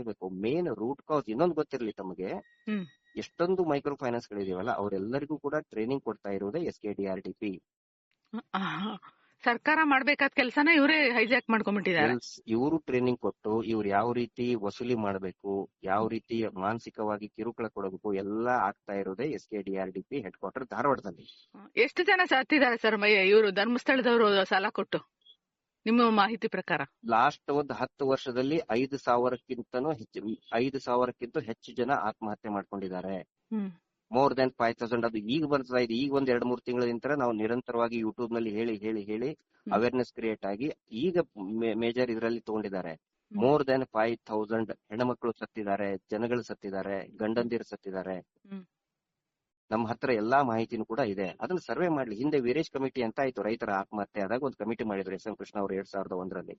ಆಗ್ಬೇಕು. Main root cause ಇನ್ನೊಂದು ಗೊತ್ತಿರಲಿ ತಮಗೆ. ಎಷ್ಟೊಂದು ಮೈಕ್ರೋ ಫೈನಾನ್ಸ್ ಗಳಿದೆಯಲ್ಲ ಅವರೆಲ್ಲರಿಗೂ ಕೂಡ ಟ್ರೈನಿಂಗ್ ಕೊಡ್ತಾ ಇರೋದೇ S K D R T P ಸರ್ಕಾರ ಮಾಡಬೇಕಾದ ಕೆಲಸನ ಇವರೇ ಹೈಜಾಕ್ ಮಾಡ್ಕೊಂಡ್ಬಿಟ್ಟಿದ್ದಾರೆ. ಇವರು ಟ್ರೈನಿಂಗ್ ಕೊಟ್ಟು ಇವ್ರು ಯಾವ ರೀತಿ ವಸೂಲಿ ಮಾಡಬೇಕು ಯಾವ ರೀತಿ ಮಾನಸಿಕವಾಗಿ ಕಿರುಕುಳ ಕೊಡಬೇಕು ಎಲ್ಲ ಆಗ್ತಾ ಇರೋದೇ S K D R D P headquarter ಧಾರವಾಡದಲ್ಲಿ ಎಷ್ಟು ಜನ ಸತ್ತಿದ್ದಾರೆ ಸರ್ ಇವರು ಧರ್ಮಸ್ಥಳದವರು ಸಾಲ ಕೊಟ್ಟು? ನಿಮ್ಮ ಮಾಹಿತಿ ಪ್ರಕಾರ? ಲಾಸ್ಟ್ ಒಂದು ಹತ್ತು ವರ್ಷದಲ್ಲಿ ಐದು ಸಾವಿರಕ್ಕಿಂತನೂ ಹೆಚ್ಚು ಐದು ಸಾವಿರಕ್ಕಿಂತ ಹೆಚ್ಚು ಜನ ಆತ್ಮಹತ್ಯೆ ಮಾಡ್ಕೊಂಡಿದ್ದಾರೆ. ಮೋರ್ ದೆನ್ ಫೈವ್ ತೌಸಂಡ್ ಅದು ಈಗ ಬರ್ತಾ ಇದೆ. ಈಗ ಒಂದ್ ಎರಡ್ ಮೂರ್ ತಿಂಗಳ ನಂತರ ನಾವು ನಿರಂತರವಾಗಿ ಯೂಟ್ಯೂಬ್ನಲ್ಲಿ ಹೇಳಿ ಹೇಳಿ ಹೇಳಿ. ಅವೇರ್ನೆಸ್ ಕ್ರಿಯೇಟ್ ಆಗಿ ಈಗ ಮೇಜರ್ ಇದರಲ್ಲಿ ತಗೊಂಡಿದ್ದಾರೆ. ಮೋರ್ ದೆನ್ ಫೈವ್ ತೌಸಂಡ್ ಹೆಣ್ಮಕ್ಳು ಸತ್ತಿದ್ದಾರೆ ಜನಗಳು ಸತ್ತಿದ್ದಾರೆ ಗಂಡಂದಿರು ಸತ್ತಿದ್ದಾರೆ. ನಮ್ಮ ಹತ್ರ ಎಲ್ಲಾ ಮಾಹಿತಿನೂ ಕೂಡ ಇದೆ. ಅದನ್ನ ಸರ್ವೆ ಮಾಡ್ಲಿ. ಹಿಂದೆ ವೀರೇಶ್ ಕಮಿಟಿ ಅಂತ ಆಯ್ತು ರೈತರ ಆತ್ಮಹತ್ಯೆ. ಆದಾಗ ಒಂದು ಕಮಿಟಿ ಮಾಡಿದ್ರು ಎಸ್ ಎಂ ಕೃಷ್ಣ ಅವರು ಎರಡ್ ಸಾವಿರದ ಒಂದರಲ್ಲಿ.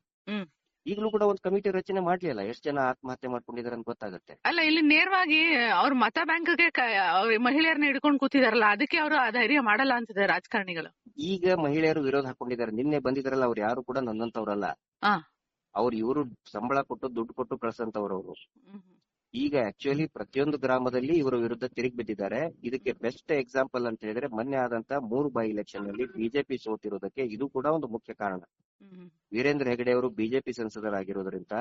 ಈಗಲೂ ಕೂಡ ಒಂದು ಕಮಿಟಿ ರಚನೆ ಮಾಡ್ಲಿಲ್ಲ. ಎಷ್ಟು ಜನ ಆತ್ಮಹತ್ಯೆ ಮಾಡ್ಕೊಂಡಿದ್ದಾರೆ ಅಂತ ಗೊತ್ತಾಗುತ್ತೆ. ಅಲ್ಲ ಇಲ್ಲಿ ನೇರವಾಗಿ ಅವ್ರ ಮತ ಬ್ಯಾಂಕ್ಗೆ ಮಹಿಳೆಯರನ್ನ ಹಿಡ್ಕೊಂಡು ಕೂತಿದಾರಲ್ಲ ಅದಕ್ಕೆ ಅವರು ಆ ಧೈರ್ಯ ಮಾಡಲ್ಲ ಅಂತಿದ್ದಾರೆ ರಾಜಕಾರಣಿಗಳು. ಈಗ ಮಹಿಳೆಯರು ವಿರೋಧ ಹಾಕೊಂಡಿದ್ದಾರೆ. ನಿನ್ನೆ ಬಂದಿದ್ರಲ್ಲ ಅವ್ರು ಯಾರು ಕೂಡ ನನ್ನಂತವ್ರಲ್ಲ. ಅವ್ರು ಇವರು ಸಂಬಳ ಕೊಟ್ಟು ದುಡ್ಡು ಕೊಟ್ಟು ಕಳ್ಸಂತವ್ರು ಅವರು. ಈಗ ಆಕ್ಚುಲಿ ಪ್ರತಿಯೊಂದು ಗ್ರಾಮದಲ್ಲಿ ಇವರ ವಿರುದ್ಧ ತಿರುಗಿ ಬಿದ್ದಿದ್ದಾರೆ. ಇದಕ್ಕೆ ಬೆಸ್ಟ್ ಎಕ್ಸಾಂಪಲ್ ಅಂತ ಹೇಳಿದ್ರೆ ಮೊನ್ನೆ ಆದಂತ ಮೂರು ಬೈ ಎಲೆಕ್ಷನ್ನಲ್ಲಿ ಬಿಜೆಪಿ ಸೋತಿರೋದಕ್ಕೆ ಇದು ಕೂಡ ಒಂದು ಮುಖ್ಯ ಕಾರಣ. ವೀರೇಂದ್ರ ಹೆಗಡೆ ಅವರು ಬಿಜೆಪಿ ಸಂಸದರಾಗಿರೋದ್ರಿಂದ.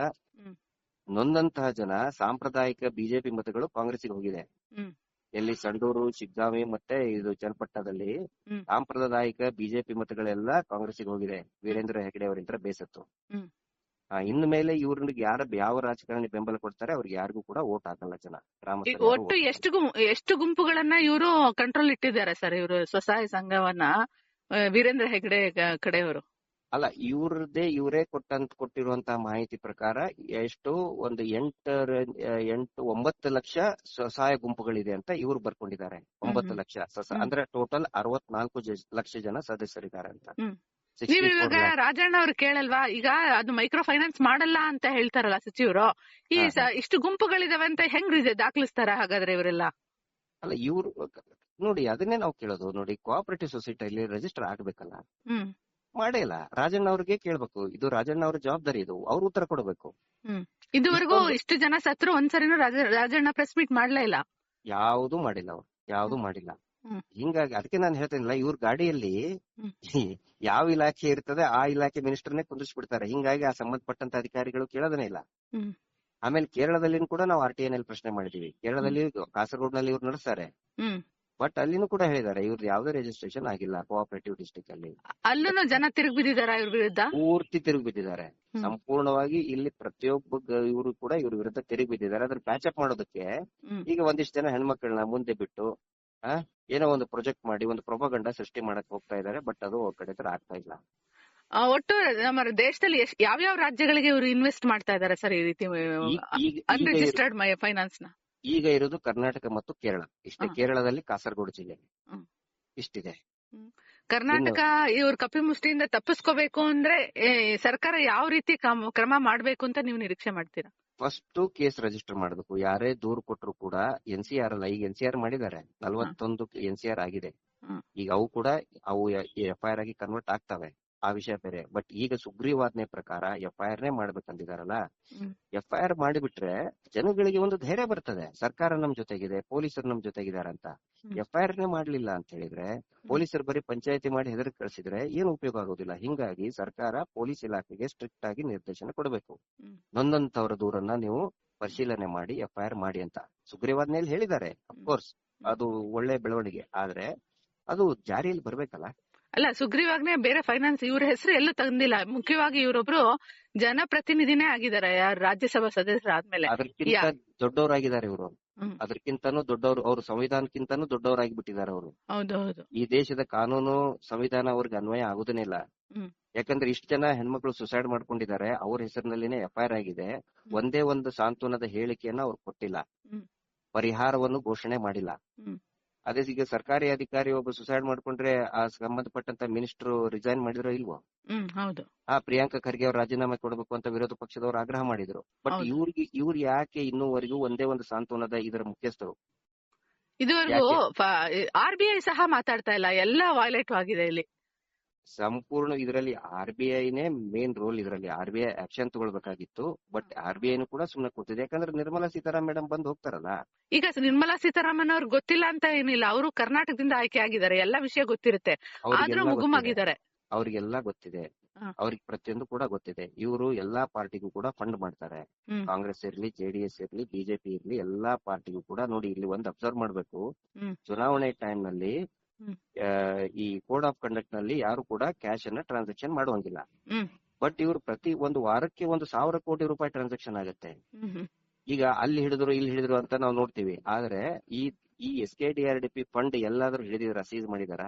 ನೊಂದಂತಹ ಜನ ಸಾಂಪ್ರದಾಯಿಕ ಬಿಜೆಪಿ ಮತಗಳು ಕಾಂಗ್ರೆಸ್ಗೆ ಹೋಗಿದೆ. ಎಲ್ಲಿ ಸಂಡೂರು ಶಿಗ್ಗಾಂವಿ ಮತ್ತೆ ಇದು ಚನ್ನಪಟ್ಟಣದಲ್ಲಿ ಸಾಂಪ್ರದಾಯಿಕ ಬಿಜೆಪಿ ಮತಗಳೆಲ್ಲ ಕಾಂಗ್ರೆಸ್ಗೆ ಹೋಗಿದೆ. ವೀರೇಂದ್ರ ಹೆಗಡೆ ಅವರಿಂದ ಬೇಸತ್ತು. ಇನ್ನು ಮೇಲೆ ಇವ್ರಿಗೆ ಯಾರ ಯಾವ ರಾಜಕಾರಣಿ ಬೆಂಬಲ ಕೊಡ್ತಾರೆ ಅವ್ರಿಗೆ ಯಾರಿಗೂ ಕೂಡ ಓಟ್ ಹಾಕಲ್ಲ ಜನ ಈಗ ಒಟ್ಟು ಎಷ್ಟು ಎಷ್ಟು ಗುಂಪುಗಳನ್ನ ಇವರು ಕಂಟ್ರೋಲ್ ಇಟ್ಟಿದ್ದಾರೆ ಸರ್ ಇವರು ಸ್ವಸಹಾಯ ಸಂಘವನ್ನ ವೀರೇಂದ್ರ ಹೆಗ್ಡೆ ಕಡೆಯವರು ಅಲ್ಲ ಇವ್ರದ್ದೇ ಇವರೇ ಕೊಟ್ಟಂತ ಕೊಟ್ಟಿರುವಂತ ಮಾಹಿತಿ ಪ್ರಕಾರ ಎಷ್ಟು ಒಂದು ಎಂಟು ಎಂಟು ಒಂಬತ್ತು ಲಕ್ಷ ಸ್ವಸಹಾಯ ಗುಂಪುಗಳಿದೆ ಅಂತ ಇವ್ರು ಬರ್ಕೊಂಡಿದ್ದಾರೆ ಒಂಬತ್ತು ಲಕ್ಷ. ಅಂದ್ರೆ ಟೋಟಲ್ ಅರವತ್ನಾಲ್ಕು ಲಕ್ಷ ಜನ ಸದಸ್ಯರಿದ್ದಾರೆ ಅಂತ ಹ್ಮ್. 64 ನೀವ್ ಇವಾಗ ರಾಜಣ್ಣ ಅವ್ರು ಕೇಳಲ್ವಾ? ಈಗ ಅದು ಮೈಕ್ರೋ ಫೈನಾನ್ಸ್ ಮಾಡಲ್ಲ ಅಂತ ಹೇಳ್ತಾರಲ್ಲ ಸಚಿವರು. ಈ ಇಷ್ಟು ಗುಂಪುಗಳಿದಾವೆ ಅಂತ ಹೆಂಗ್ ದಾಖಲಿಸ್ತಾರ ಹಾಗಾದ್ರೆ ಇವರೆಲ್ಲ? ಅಲ್ಲ ಇವ್ರು ನೋಡಿ ಅದನ್ನೇ ನಾವು ಕೇಳೋದು. ನೋಡಿ ಕೋಆಪರೇಟಿವ್ ಸೊಸೈಟಿಯಲ್ಲಿ ರಿಜಿಸ್ಟರ್ ಆಗ್ಬೇಕಲ್ಲ? ಮಾಡೇ ಇಲ್ಲ ರಾಜಣ್ಣ ಅವ್ರಿಗೆ ಕೇಳ್ಬೇಕು. ಇದು ರಾಜಣ್ಣ ಅವ್ರ ಜವಾಬ್ದಾರಿ ಇದು. ಅವ್ರ ಉತ್ತರ ಕೊಡಬೇಕು. ಇದುವರೆಗೂ ಇಷ್ಟು ಜನ ಸತ್ರು ಒಂದ್ಸರಿನೂ ರಾಜ ರಾಜಣ್ಣ ಪ್ರೆಸ್ ಮೀಟ್ ಮಾಡ್ಲೇ ಇಲ್ಲ. ಯಾವುದು ಮಾಡಿಲ್ಲ ಅವ್ರು. ಯಾವುದು ಮಾಡಿಲ್ಲ. ಹಿಂಗಾಗಿ ಅದಕ್ಕೆ ನಾನು ಹೇಳ್ತೇನಿಲ್ಲ ಇವ್ರ ಗಾಡಿಯಲ್ಲಿ ಯಾವ ಇಲಾಖೆ ಇರ್ತದೆ ಆ ಇಲಾಖೆ ಮಿನಿಸ್ಟರ್ನೇ ಕುಂದಿಸ್ಬಿಡ್ತಾರೆ ಹಿಂಗಾಗಿ ಆ ಸಂಬಂಧಪಟ್ಟಂತ ಅಧಿಕಾರಿಗಳು ಕೇಳೋದನೇ ಇಲ್ಲ. ಆಮೇಲೆ ಕೇರಳದಲ್ಲಿ ಕೂಡ ನಾವು ಆರ್ ಟಿ ಎನ್ ಪ್ರಶ್ನೆ ಮಾಡಿದೀವಿ. ಕೇರಳದಲ್ಲಿ ಕಾಸರಗೋಡ್ನಲ್ಲಿ ಇವ್ರು ನಡೆಸ್ತಾರೆ. ಬಟ್ ಅಲ್ಲಿನೂ ಕೂಡ ಹೇಳಿದ್ದಾರೆ ಇವ್ರದ್ದು ಯಾವ್ದೇ ರಿಜಿಸ್ಟ್ರೇಷನ್ ಆಗಿಲ್ಲ ಕೋಆಪರೇಟಿವ್ ಡಿಸ್ಟಿಕ್ ಅಲ್ಲಿ. ಅಲ್ಲೂ ಜನ ತಿರುಗಿ ಬಿದ್ದಿದ್ದಾರೆ ಇವ್ರ ವಿರುದ್ಧ? ಪೂರ್ತಿ ತಿರುಗಿ ಬಿದ್ದಿದ್ದಾರೆ. ಸಂಪೂರ್ಣವಾಗಿ ಇಲ್ಲಿ ಪ್ರತಿಯೊಬ್ಬ ಇವರು ಕೂಡ ಇವ್ರ ವಿರುದ್ಧ ತಿರುಗಿ ಬಿದ್ದಿದ್ದಾರೆ. ಅದ್ರ ಪ್ಯಾಚಪ್ ಮಾಡೋದಕ್ಕೆ ಈಗ ಒಂದಿಷ್ಟು ಜನ ಹೆಣ್ಮಕ್ಳನ್ನ ಮುಂದೆ ಬಿಟ್ಟು ಏನೋ ಒಂದು ಪ್ರೊಜೆಕ್ಟ್ ಮಾಡಿ ಒಂದು ಪ್ರೊಪಗಂಡ ಸೃಷ್ಟಿ ಮಾಡಕ್ ಹೋಗ್ತಾ ಇದ್ದಾರೆ ಬಟ್ ಅದು ಅವ್ರ ಕಡೆ ಹತ್ರ ಆಗ್ತಾ ಇಲ್ಲ. ಒಟ್ಟು ನಮ್ಮ ದೇಶದಲ್ಲಿ ಯಾವ ಯಾವ ರಾಜ್ಯಗಳಿಗೆ ಇವರು ಇನ್ವೆಸ್ಟ್ ಮಾಡ್ತಾ ಇದಾರೆ ಸರ್ ಈ ರೀತಿ ಅನ್ರಿಜಿಸ್ಟರ್ಡ್ ಫೈನಾನ್ಸ್ನ? ಈಗ ಇರೋದು ಕರ್ನಾಟಕ ಮತ್ತು ಕೇರಳ. ಇಷ್ಟೇ ಕೇರಳದಲ್ಲಿ ಕಾಸರಗೋಡು ಜಿಲ್ಲೆ. ಇಷ್ಟಿದೆ. ಕರ್ನಾಟಕ ಇವ್ರ ಕಪಿಮುಷ್ಟಿಯಿಂದ ತಪ್ಪಿಸ್ಕೋಬೇಕು ಅಂದ್ರೆ ಸರ್ಕಾರ ಯಾವ ರೀತಿ ಕ್ರಮ ಮಾಡ್ಬೇಕು ಅಂತ ನೀವು ನಿರೀಕ್ಷೆ ಮಾಡ್ತೀರಾ? ಫಸ್ಟ್ ಕೇಸ್ ರಿಜಿಸ್ಟರ್ ಮಾಡಬೇಕು. ಯಾರೇ ದೂರ್ ಕೊಟ್ಟರು ಕೂಡ ಎನ್ ಸಿ ಆರ್ ಅಲ್ಲ ಈಗ ಎನ್ ಸಿ ಆರ್ ಮಾಡಿದ್ದಾರೆ. ನಲವತ್ತೊಂದು ಎನ್ ಸಿ ಆರ್ ಆಗಿದೆ. ಈಗ ಅವು ಕೂಡ ಅವು ಎಫ್ ಐ ಆರ್ ಆಗಿ ಕನ್ವರ್ಟ್ ಆಗ್ತವೆ. ಆ ವಿಷಯ ಬೇರೆ. ಬಟ್ ಈಗ ಸುಗ್ರೀವಾಜ್ಞೆ ಪ್ರಕಾರ ಎಫ್ ಐ ಆರ್ ನೇ ಮಾಡ್ಬೇಕಂದಿದಾರಲ್ಲ. ಎಫ್ ಐ ಆರ್ ಮಾಡಿಬಿಟ್ರೆ ಜನಗಳಿಗೆ ಒಂದು ಧೈರ್ಯ ಬರ್ತದೆ. ಸರ್ಕಾರ ನಮ್ ಜೊತೆಗಿದೆ ಪೊಲೀಸರು ನಮ್ ಜೊತೆಗಿದ್ದಾರೆ ಅಂತ. ಹ್ಮ್. ಎಫ್ ಐ ಆರ್ ನೇ ಮಾಡ್ಲಿಲ್ಲ ಅಂತ ಹೇಳಿದ್ರೆ ಪೊಲೀಸರು ಬರೀ ಪಂಚಾಯತಿ ಮಾಡಿ ಹೆದರ್ ಕಳ್ಸಿದ್ರೆ ಏನು ಉಪಯೋಗ ಆಗೋದಿಲ್ಲ. ಹಿಂಗಾಗಿ ಸರ್ಕಾರ ಪೊಲೀಸ್ ಇಲಾಖೆಗೆ ಸ್ಟ್ರಿಕ್ಟ್ ಆಗಿ ನಿರ್ದೇಶನ ಕೊಡಬೇಕು. ನೊಂದಂತವರ ದೂರನ್ನ ನೀವು ಪರಿಶೀಲನೆ ಮಾಡಿ ಎಫ್ ಐ ಆರ್ ಮಾಡಿ ಅಂತ. ಸುಗ್ರೀವಾಜ್ಞೆಯಲ್ಲಿ ಹೇಳಿದ್ದಾರೆ ಅಫ್ಕೋರ್ಸ್ ಅದು ಒಳ್ಳೆ ಬೆಳವಣಿಗೆ. ಆದ್ರೆ ಅದು ಜಾರಿಯಲ್ಲಿ ಬರ್ಬೇಕಲ್ಲ. ಅಲ್ಲ ಸುಗ್ರೀವಾಗ್ನೆ ಬೇರೆ ಫೈನಾನ್ಸ್ ಇವ್ರ ಹೆಸರು ಎಲ್ಲೂ ತಂದಿಲ್ಲ. ಮುಖ್ಯವಾಗಿ ಇವರೊಬ್ರು ಜನಪ್ರತಿನಿಧಿನೇ ಆಗಿದ್ದಾರೆ ಯಾರು ರಾಜ್ಯಸಭಾ ಸದಸ್ಯರಾದ್ಮೇಲೆ ಅದಕ್ಕಿಂತ ದೊಡ್ಡವರಾಗಿದ್ದಾರೆ ಇವರು. ಅದಕ್ಕಿಂತನೂ ದೊಡ್ಡವರು ಅವರು ಸಂವಿಧಾನಕ್ಕಿಂತನೂ ದೊಡ್ಡವರಾಗಿ ಬಿಟ್ಟಿದ್ದಾರೆ ಅವರು. ಹೌದು ಹೌದು ಈ ದೇಶದ ಕಾನೂನು ಸಂವಿಧಾನ ಅವ್ರಿಗೆ ಅನ್ವಯ ಆಗುದನೇ ಇಲ್ಲ. ಯಾಕಂದ್ರೆ ಇಷ್ಟು ಜನ ಹೆಣ್ಮಕ್ಳು ಸುಸೈಡ್ ಮಾಡ್ಕೊಂಡಿದ್ದಾರೆ. ಅವ್ರ ಹೆಸರಿನಲ್ಲಿನೇ ಎಫ್ಐಆರ್ ಆಗಿದೆ. ಒಂದೇ ಒಂದು ಸಾಂತ್ವನದ ಹೇಳಿಕೆಯನ್ನ ಅವ್ರು ಕೊಟ್ಟಿಲ್ಲ. ಪರಿಹಾರವನ್ನು ಘೋಷಣೆ ಮಾಡಿಲ್ಲ. ಅದೇ ಈಗ ಸರ್ಕಾರಿ ಅಧಿಕಾರಿ ಒಬ್ಬ ಸುಸೈಡ್ ಮಾಡ್ಕೊಂಡ್ರೆ ಆ ಸಂಬಂಧಪಟ್ಟಂತ ಮಿನಿಸ್ಟರ್ ರಿಸೈನ್ ಮಾಡಿದ್ರೋ ಇಲ್ವೋ? ಹೌದು. ಆ ಪ್ರಿಯಾಂಕಾ ಖರ್ಗೆ ಅವ್ರ ರಾಜೀನಾಮೆ ಕೊಡಬೇಕು ಅಂತ ವಿರೋಧ ಪಕ್ಷದವರು ಆಗ್ರಹ ಮಾಡಿದ್ರು. ಬಟ್. ಇವ್ರಿಗೆ ಇವ್ರ ಯಾಕೆ ಇನ್ನೂವರೆಗೂ ಒಂದೇ ಒಂದು ಸಾಂತ್ವನದ ಇದರ ಮುಖ್ಯಸ್ಥರು? ಇದುವರೆಗೂ ಆರ್ ಬಿ ಐ ಸಹ ಮಾತಾಡ್ತಾ ಇಲ್ಲ. ಎಲ್ಲ ವಾಯ್ಲೆಟ್ ಆಗಿದೆ ಇಲ್ಲಿ. ಸಂಪೂರ್ಣ ಇದರಲ್ಲಿ ಆರ್ ಬಿ ಐನೇ ಮೇನ್ ರೋಲ್ ಇದರಲ್ಲಿ. ಆರ್ ಬಿ ಐ ಆಕ್ಷನ್ ತಗೊಳ್ಬೇಕಾಗಿತ್ತು. ಬಟ್ ಆರ್ ಬಿ ಐನು ಕೂಡ ಸುಮ್ಮನೆ ಕೂತಿದೆ ಯಾಕಂದ್ರೆ ನಿರ್ಮಲಾ ಸೀತಾರಾಮ್ ಮೇಡಮ್ ಬಂದು ಹೋಗ್ತಾರಲ್ಲ. ಈಗ ನಿರ್ಮಲಾ ಸೀತಾರಾಮನ್ ಅವ್ರು ಗೊತ್ತಿಲ್ಲ ಅಂತ ಏನಿಲ್ಲ. ಅವರು ಕರ್ನಾಟಕದಿಂದ ಆಯ್ಕೆ ಆಗಿದ್ದಾರೆ. ಎಲ್ಲ ವಿಷಯ ಗೊತ್ತಿರುತ್ತೆ. ಆದ್ರೂ ಅವ್ರಿಗೆಲ್ಲ ಗೊತ್ತಿದೆ. ಮುಗುಮಾಗಿದ್ದಾರೆ. ಅವ್ರಿಗೆಲ್ಲ ಗೊತ್ತಿದೆ. ಅವ್ರಿಗೆ ಪ್ರತಿಯೊಂದು ಕೂಡ ಗೊತ್ತಿದೆ. ಇವರು ಎಲ್ಲಾ ಪಾರ್ಟಿಗೂ ಕೂಡ ಫಂಡ್ ಮಾಡ್ತಾರೆ. ಕಾಂಗ್ರೆಸ್ ಇರ್ಲಿ ಜೆಡಿಎಸ್ ಇರ್ಲಿ ಬಿಜೆಪಿ ಇರ್ಲಿ ಎಲ್ಲಾ ಪಾರ್ಟಿಗೂ ಕೂಡ ನೋಡಿ ಇಲ್ಲಿ ಒಂದ್ ಅಬ್ಸರ್ವ್ ಮಾಡ್ಬೇಕು. ಚುನಾವಣೆ ಟೈಮ್ನಲ್ಲಿ ಈ ಕೋಡ್ ಆಫ್ ಕಂಡಕ್ಟ್ನಲ್ಲಿ ಯಾರು ಕೂಡ ಕ್ಯಾಶ್ ಅನ್ನ ಟ್ರಾನ್ಸಾಕ್ಷನ್ ಮಾಡುವಂಗಿಲ್ಲ. ಬಟ್ ಇವರು ಪ್ರತಿ ಒಂದು ವಾರಕ್ಕೆ ಒಂದು ಸಾವಿರ ಕೋಟಿ ರೂಪಾಯಿ ಟ್ರಾನ್ಸಾಕ್ಷನ್ ಆಗುತ್ತೆ. ಈಗ ಅಲ್ಲಿ ಹಿಡಿದ್ರು ಇಲ್ಲಿ ಹಿಡಿದ್ರು ಅಂತ ನಾವು ನೋಡ್ತೀವಿ. ಆದ್ರೆ ಈ ಈ S K D R D P fund ಎಲ್ಲಾದ್ರೂ ಹಿಡಿದಿದ್ರ ಸೀಸ್ ಮಾಡಿದಾರ?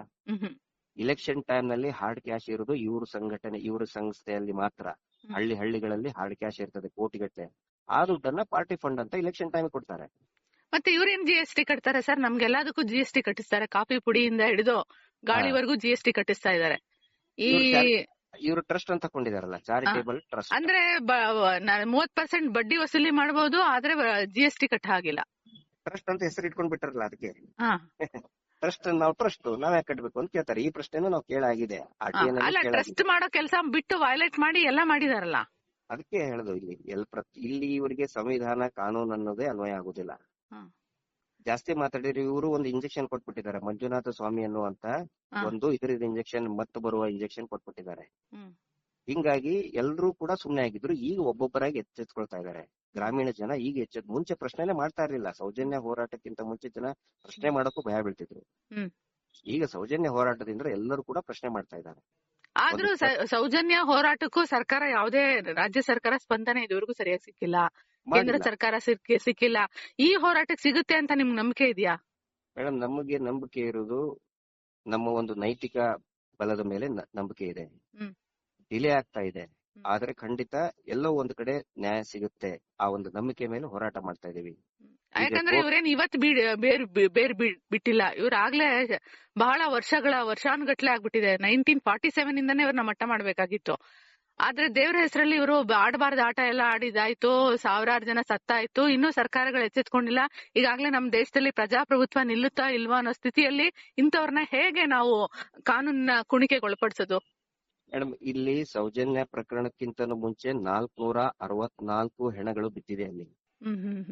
ಇಲೆಕ್ಷನ್ ಟೈಮ್ನಲ್ಲಿ ಹಾರ್ಡ್ ಕ್ಯಾಶ್ ಇರೋದು ಇವ್ರ ಸಂಘಟನೆ ಇವ್ರ ಸಂಸ್ಥೆಯಲ್ಲಿ ಮಾತ್ರ. ಹಳ್ಳಿ ಹಳ್ಳಿಗಳಲ್ಲಿ ಹಾರ್ಡ್ ಕ್ಯಾಶ್ ಇರ್ತದೆ ಕೋಟಿಗಟ್ಟಲೆ. ಆ ದುಡ್ಡನ್ನ ಪಾರ್ಟಿ ಫಂಡ್ ಅಂತ ಇಲೆಕ್ಷನ್ ಟೈಮ್ ಕೊಡ್ತಾರೆ. ಮತ್ತೆ ಇವ್ರೇನ್ ಜಿ ಎಸ್ ಟಿ ಕಟ್ತಾರೆ ಸರ್. ನಮ್ಗೆಲ್ಲದಕ್ಕೂ ಜಿ ಎಸ್ ಟಿ ಕಟ್ಟಿಸ್ತಾರೆ. ಕಾಫಿ ಪುಡಿಯಿಂದ ಹಿಡಿದು ಗಾಳಿವರೆಗೂ ಜಿ ಎಸ್ ಟಿ ಕಟ್ಟಿಸ್ತಾ ಇದಾರೆ ಈ ಇವ್ರು ಟ್ರಸ್ಟ್ ಅಂತ ತಕೊಂಡಿದಾರಲ್ಲ ಚಾರಿಟೇಬಲ್ ಟ್ರಸ್ಟ್ ಅಂದ್ರೆ ಮೂವತ್ ಪರ್ಸೆಂಟ್ ಬಡ್ಡಿ ವಸೂಲಿ ಮಾಡಬಹುದು ಆದ್ರೆ ಜಿ ಎಸ್ ಟಿ ಕಟ್ಟ ಹಾಗಿಲ್ಲ. ಟ್ರಸ್ಟ್ ಅಂತ ಹೆಸರು ಇಟ್ಕೊಂಡ್ ಬಿಟ್ರಲ್ಲ ಅದಕ್ಕೆ. ಟ್ರಸ್ಟ್ ನಾವು ಟ್ರಸ್ಟ್ ನಾವ್ ಯಾಕೆ ಕಟ್ಬೇಕು ಅಂತ ಕೇಳ್ತಾರೆ. ಈ ಪ್ರಶ್ನೆನೂ ನಾವು ಕೇಳಾಗಿದೆ. ಅಲ್ಲ ಟ್ರಸ್ಟ್ ಮಾಡೋ ಕೆಲಸ ಬಿಟ್ಟು ವೈಲೇಟ್ ಮಾಡಿ ಎಲ್ಲ ಮಾಡಿದಾರಲ್ಲ. ಅದಕ್ಕೆ ಹೇಳುದು ಇಲ್ಲಿ ಎಲ್ ಪ್ರತಿ ಇಲ್ಲಿ ಇವರಿಗೆ ಸಂವಿಧಾನ ಕಾನೂನು ಅನ್ನೋದೇ ಅನ್ವಯ ಆಗುದಿಲ್ಲ. ಜಾಸ್ತಿ ಮಾತಾಡಿದ್ರೆ ಇವರು ಒಂದು ಇಂಜೆಕ್ಷನ್ ಕೊಟ್ಬಿಟ್ಟಿದ್ದಾರೆ ಮಂಜುನಾಥ ಸ್ವಾಮಿ ಅನ್ನುವಂತ ಒಂದು ಇದರಿಂದ ಇಂಜೆಕ್ಷನ್ ಮತ್ತು ಬರುವ ಇಂಜೆಕ್ಷನ್ ಕೊಟ್ಬಿಟ್ಟಿದ್ದಾರೆ. ಹಿಂಗಾಗಿ ಎಲ್ರು ಕೂಡ ಸುಮ್ನೆ ಆಗಿದ್ರು ಈಗ ಒಬ್ಬೊಬ್ಬರಾಗಿ ಎಚ್ಚೆತ್ಕೊಳ್ತಾ ಇದ್ದಾರೆ. ಗ್ರಾಮೀಣ ಜನ ಈಗ ಎಚ್ಚೆತ್ ಮುಂಚೆ ಪ್ರಶ್ನೆನೆ ಮಾಡ್ತಾ ಇರ್ಲಿಲ್ಲ ಸೌಜನ್ಯ ಹೋರಾಟಕ್ಕಿಂತ ಮುಂಚೆ ಜನ ಪ್ರಶ್ನೆ ಮಾಡೋಕ್ಕೂ ಭಯ ಬೀಳ್ತಿದ್ರು. ಈಗ ಸೌಜನ್ಯ ಹೋರಾಟದಿಂದ ಎಲ್ಲರೂ ಕೂಡ ಪ್ರಶ್ನೆ ಮಾಡ್ತಾ ಇದ್ದಾರೆ. ಆದ್ರೂ ಸೌಜನ್ಯ ಹೋರಾಟಕ್ಕೂ ಸರ್ಕಾರ ಯಾವುದೇ ರಾಜ್ಯ ಸರ್ಕಾರ ಸ್ಪಂದನೆ ಇದುವರೆಗೂ ಸರಿಯಾಗಿ ಸಿಕ್ಕಿಲ್ಲ. ಕೇಂದ್ರ ಸರ್ಕಾರ ಸಿಕ್ಕಿ ಸಿಕ್ಕಿಲ್ಲ. ಈ ಹೋರಾಟಕ್ಕೆ ಸಿಗುತ್ತೆ ಅಂತ ನಿಮ್ಗೆ ನಂಬಿಕೆ ಇದೆಯಾ? ಮೇಡಮ್ ನಮಗೆ ನಂಬಿಕೆ ಇರುವುದು ನಮ್ಮ ಒಂದು ನೈತಿಕ ಬಲದ ಮೇಲೆ ನಂಬಿಕೆ ಇದೆ. ಡಿಲೇ ಆಗ್ತಾ ಇದೆ. ಆದ್ರೆ ಖಂಡಿತ ಎಲ್ಲೋ ಒಂದ್ ಕಡೆ ನ್ಯಾಯ ಸಿಗುತ್ತೆ ಆ ಒಂದು ನಂಬಿಕೆ ಮೇಲೆ ಹೋರಾಟ ಮಾಡ್ತಾ ಇದೀವಿ. ಯಾಕಂದ್ರೆ ಇವ್ರೇನ್ ಇವತ್ ಬಿ ಬೇರ್ ಬೇರ್ ಬಿಟ್ಟಿಲ್ಲ. ಇವ್ರ ಆಗ್ಲೇ ಬಹಳ ವರ್ಷಗಳ ವರ್ಷಾನುಗಟ್ಲೆ ಆಗ್ಬಿಟ್ಟಿದೆ. ನೈನ್ಟೀನ್ ಫಾರ್ಟಿ ಸೆವೆನ್ ಇಂದಾನೆ ಇವ್ರನ್ನ ಮಟ್ಟ ಮಾಡ್ಬೇಕಾಗಿತ್ತು. ಆದ್ರೆ ದೇವ್ರ ಹೆಸರಲ್ಲಿ ಇವರು ಆಡಬಾರ್ದ ಆಟ ಎಲ್ಲ ಆಡಿದಾಯ್ತು, ಸಾವಿರಾರು ಜನ ಸತ್ತಾಯ್ತು, ಇನ್ನೂ ಸರ್ಕಾರಗಳು ಎಚ್ಚೆತ್ಕೊಂಡಿಲ್ಲ ಈಗಾಗ್ಲೇ ನಮ್ ದೇಶದಲ್ಲಿ ಪ್ರಜಾಪ್ರಭುತ್ವ ನಿಲ್ಲುತ್ತಾ ಇಲ್ವಾ ಅನ್ನೋ ಸ್ಥಿತಿಯಲ್ಲಿ ಇಂಥವ್ರನ್ನ ಹೇಗೆ ನಾವು ಕಾನೂನಿನ ಕುಣಿಕೆಗೊಳಪಡಿಸೋದು ಮೇಡಮ್, ಇಲ್ಲಿ ಸೌಜನ್ಯ ಪ್ರಕರಣಕ್ಕಿಂತನೂ ಮುಂಚೆ ನಾಲ್ಕನೂರ ಅರವತ್ನಾಲ್ಕು ಹೆಣಗಳು ಬಿದ್ದಿದೆ ಅಲ್ಲಿ.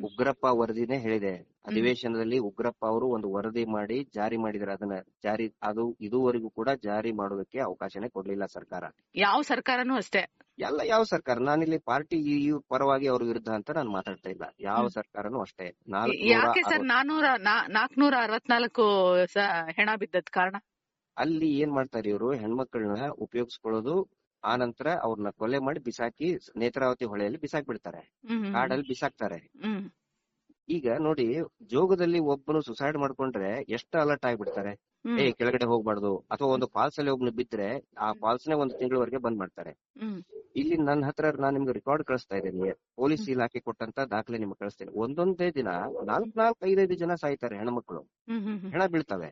ಉಗ್ರಪ್ಪ ವರದಿನೇ ಹೇಳಿದೆ. ಅಧಿವೇಶನದಲ್ಲಿ ಉಗ್ರಪ್ಪ ಅವರು ಒಂದು ವರದಿ ಮಾಡಿ ಜಾರಿ ಮಾಡಿದ್ರೆ ಅದನ್ನ ಜಾರಿ ಅದು ಇದುವರೆಗೂ ಕೂಡ ಜಾರಿ ಮಾಡೋದಕ್ಕೆ ಅವಕಾಶನೇ ಕೊಡ್ಲಿಲ್ಲ ಸರ್ಕಾರ. ಯಾವ ಸರ್ಕಾರನೂ ಅಷ್ಟೇ. ಎಲ್ಲ ಯಾವ ಸರ್ಕಾರ? ನಾನಿಲ್ಲಿ ಪಾರ್ಟಿ ಈ ಪರವಾಗಿ ಅವ್ರ ವಿರುದ್ಧ ಅಂತ ನಾನು ಮಾತಾಡ್ತಾ ಇಲ್ಲ. ಯಾವ ಸರ್ಕಾರನು ಅಷ್ಟೇ. ಯಾಕೆ ಸರ್ ನಾನೂರ ನಾಲ್ಕನೂರ ಅರವತ್ನಾಲ್ಕು ಹೆಣ ಬಿದ್ದದ್ ಕಾರಣ? ಅಲ್ಲಿ ಏನ್ ಮಾಡ್ತಾರೆ ಇವರು? ಹೆಣ್ಮಕ್ಳನ್ನ ಉಪಯೋಗಿಸ್ಕೊಳ್ಳೋದು ಆ ನಂತರ ಅವ್ರನ್ನ ಕೊಲೆ ಮಾಡಿ ಬಿಸಾಕಿ ನೇತ್ರಾವತಿ ಹೊಳೆಯಲ್ಲಿ ಬಿಸಾಕ್ ಬಿಡ್ತಾರೆ. ಕಾಡಲ್ಲಿ ಬಿಸಾಕ್ತಾರೆ. ಈಗ ನೋಡಿ ಜೋಗದಲ್ಲಿ ಒಬ್ಬನು ಸುಸೈಡ್ ಮಾಡ್ಕೊಂಡ್ರೆ ಎಷ್ಟು ಅಲರ್ಟ್ ಆಗ್ಬಿಡ್ತಾರೆ? ಏ ಕೆಳಗಡೆ ಹೋಗ್ಬಾರ್ದು. ಅಥವಾ ಒಂದು ಫಾಲ್ಸ್ ಅಲ್ಲಿ ಒಬ್ನು ಬಿದ್ರೆ ಆ ಫಾಲ್ಸ್ ನೇ ಒಂದು ತಿಂಗಳವರೆಗೆ ಬಂದ್ ಮಾಡ್ತಾರೆ. ಇಲ್ಲಿ ನನ್ನ ಹತ್ರ ನಾನ್ ನಿಮ್ಗೆ ರೆಕಾರ್ಡ್ ಕಳಿಸ್ತಾ ಇದ್ದೀನಿ. ಪೊಲೀಸ್ ಇಲಾಖೆ ಕೊಟ್ಟಂತ ದಾಖಲೆ ನಿಮ್ಗೆ ಕಳಿಸ್ತೇನೆ. ಒಂದೊಂದೇ ದಿನ ನಾಲ್ಕ್ ನಾಲ್ಕ್ ಐದೈದು ಜನ ಸಾಯ್ತಾರೆ ಹೆಣ್ಮಕ್ಳು. ಹೆಣ ಬೀಳ್ತವೆ.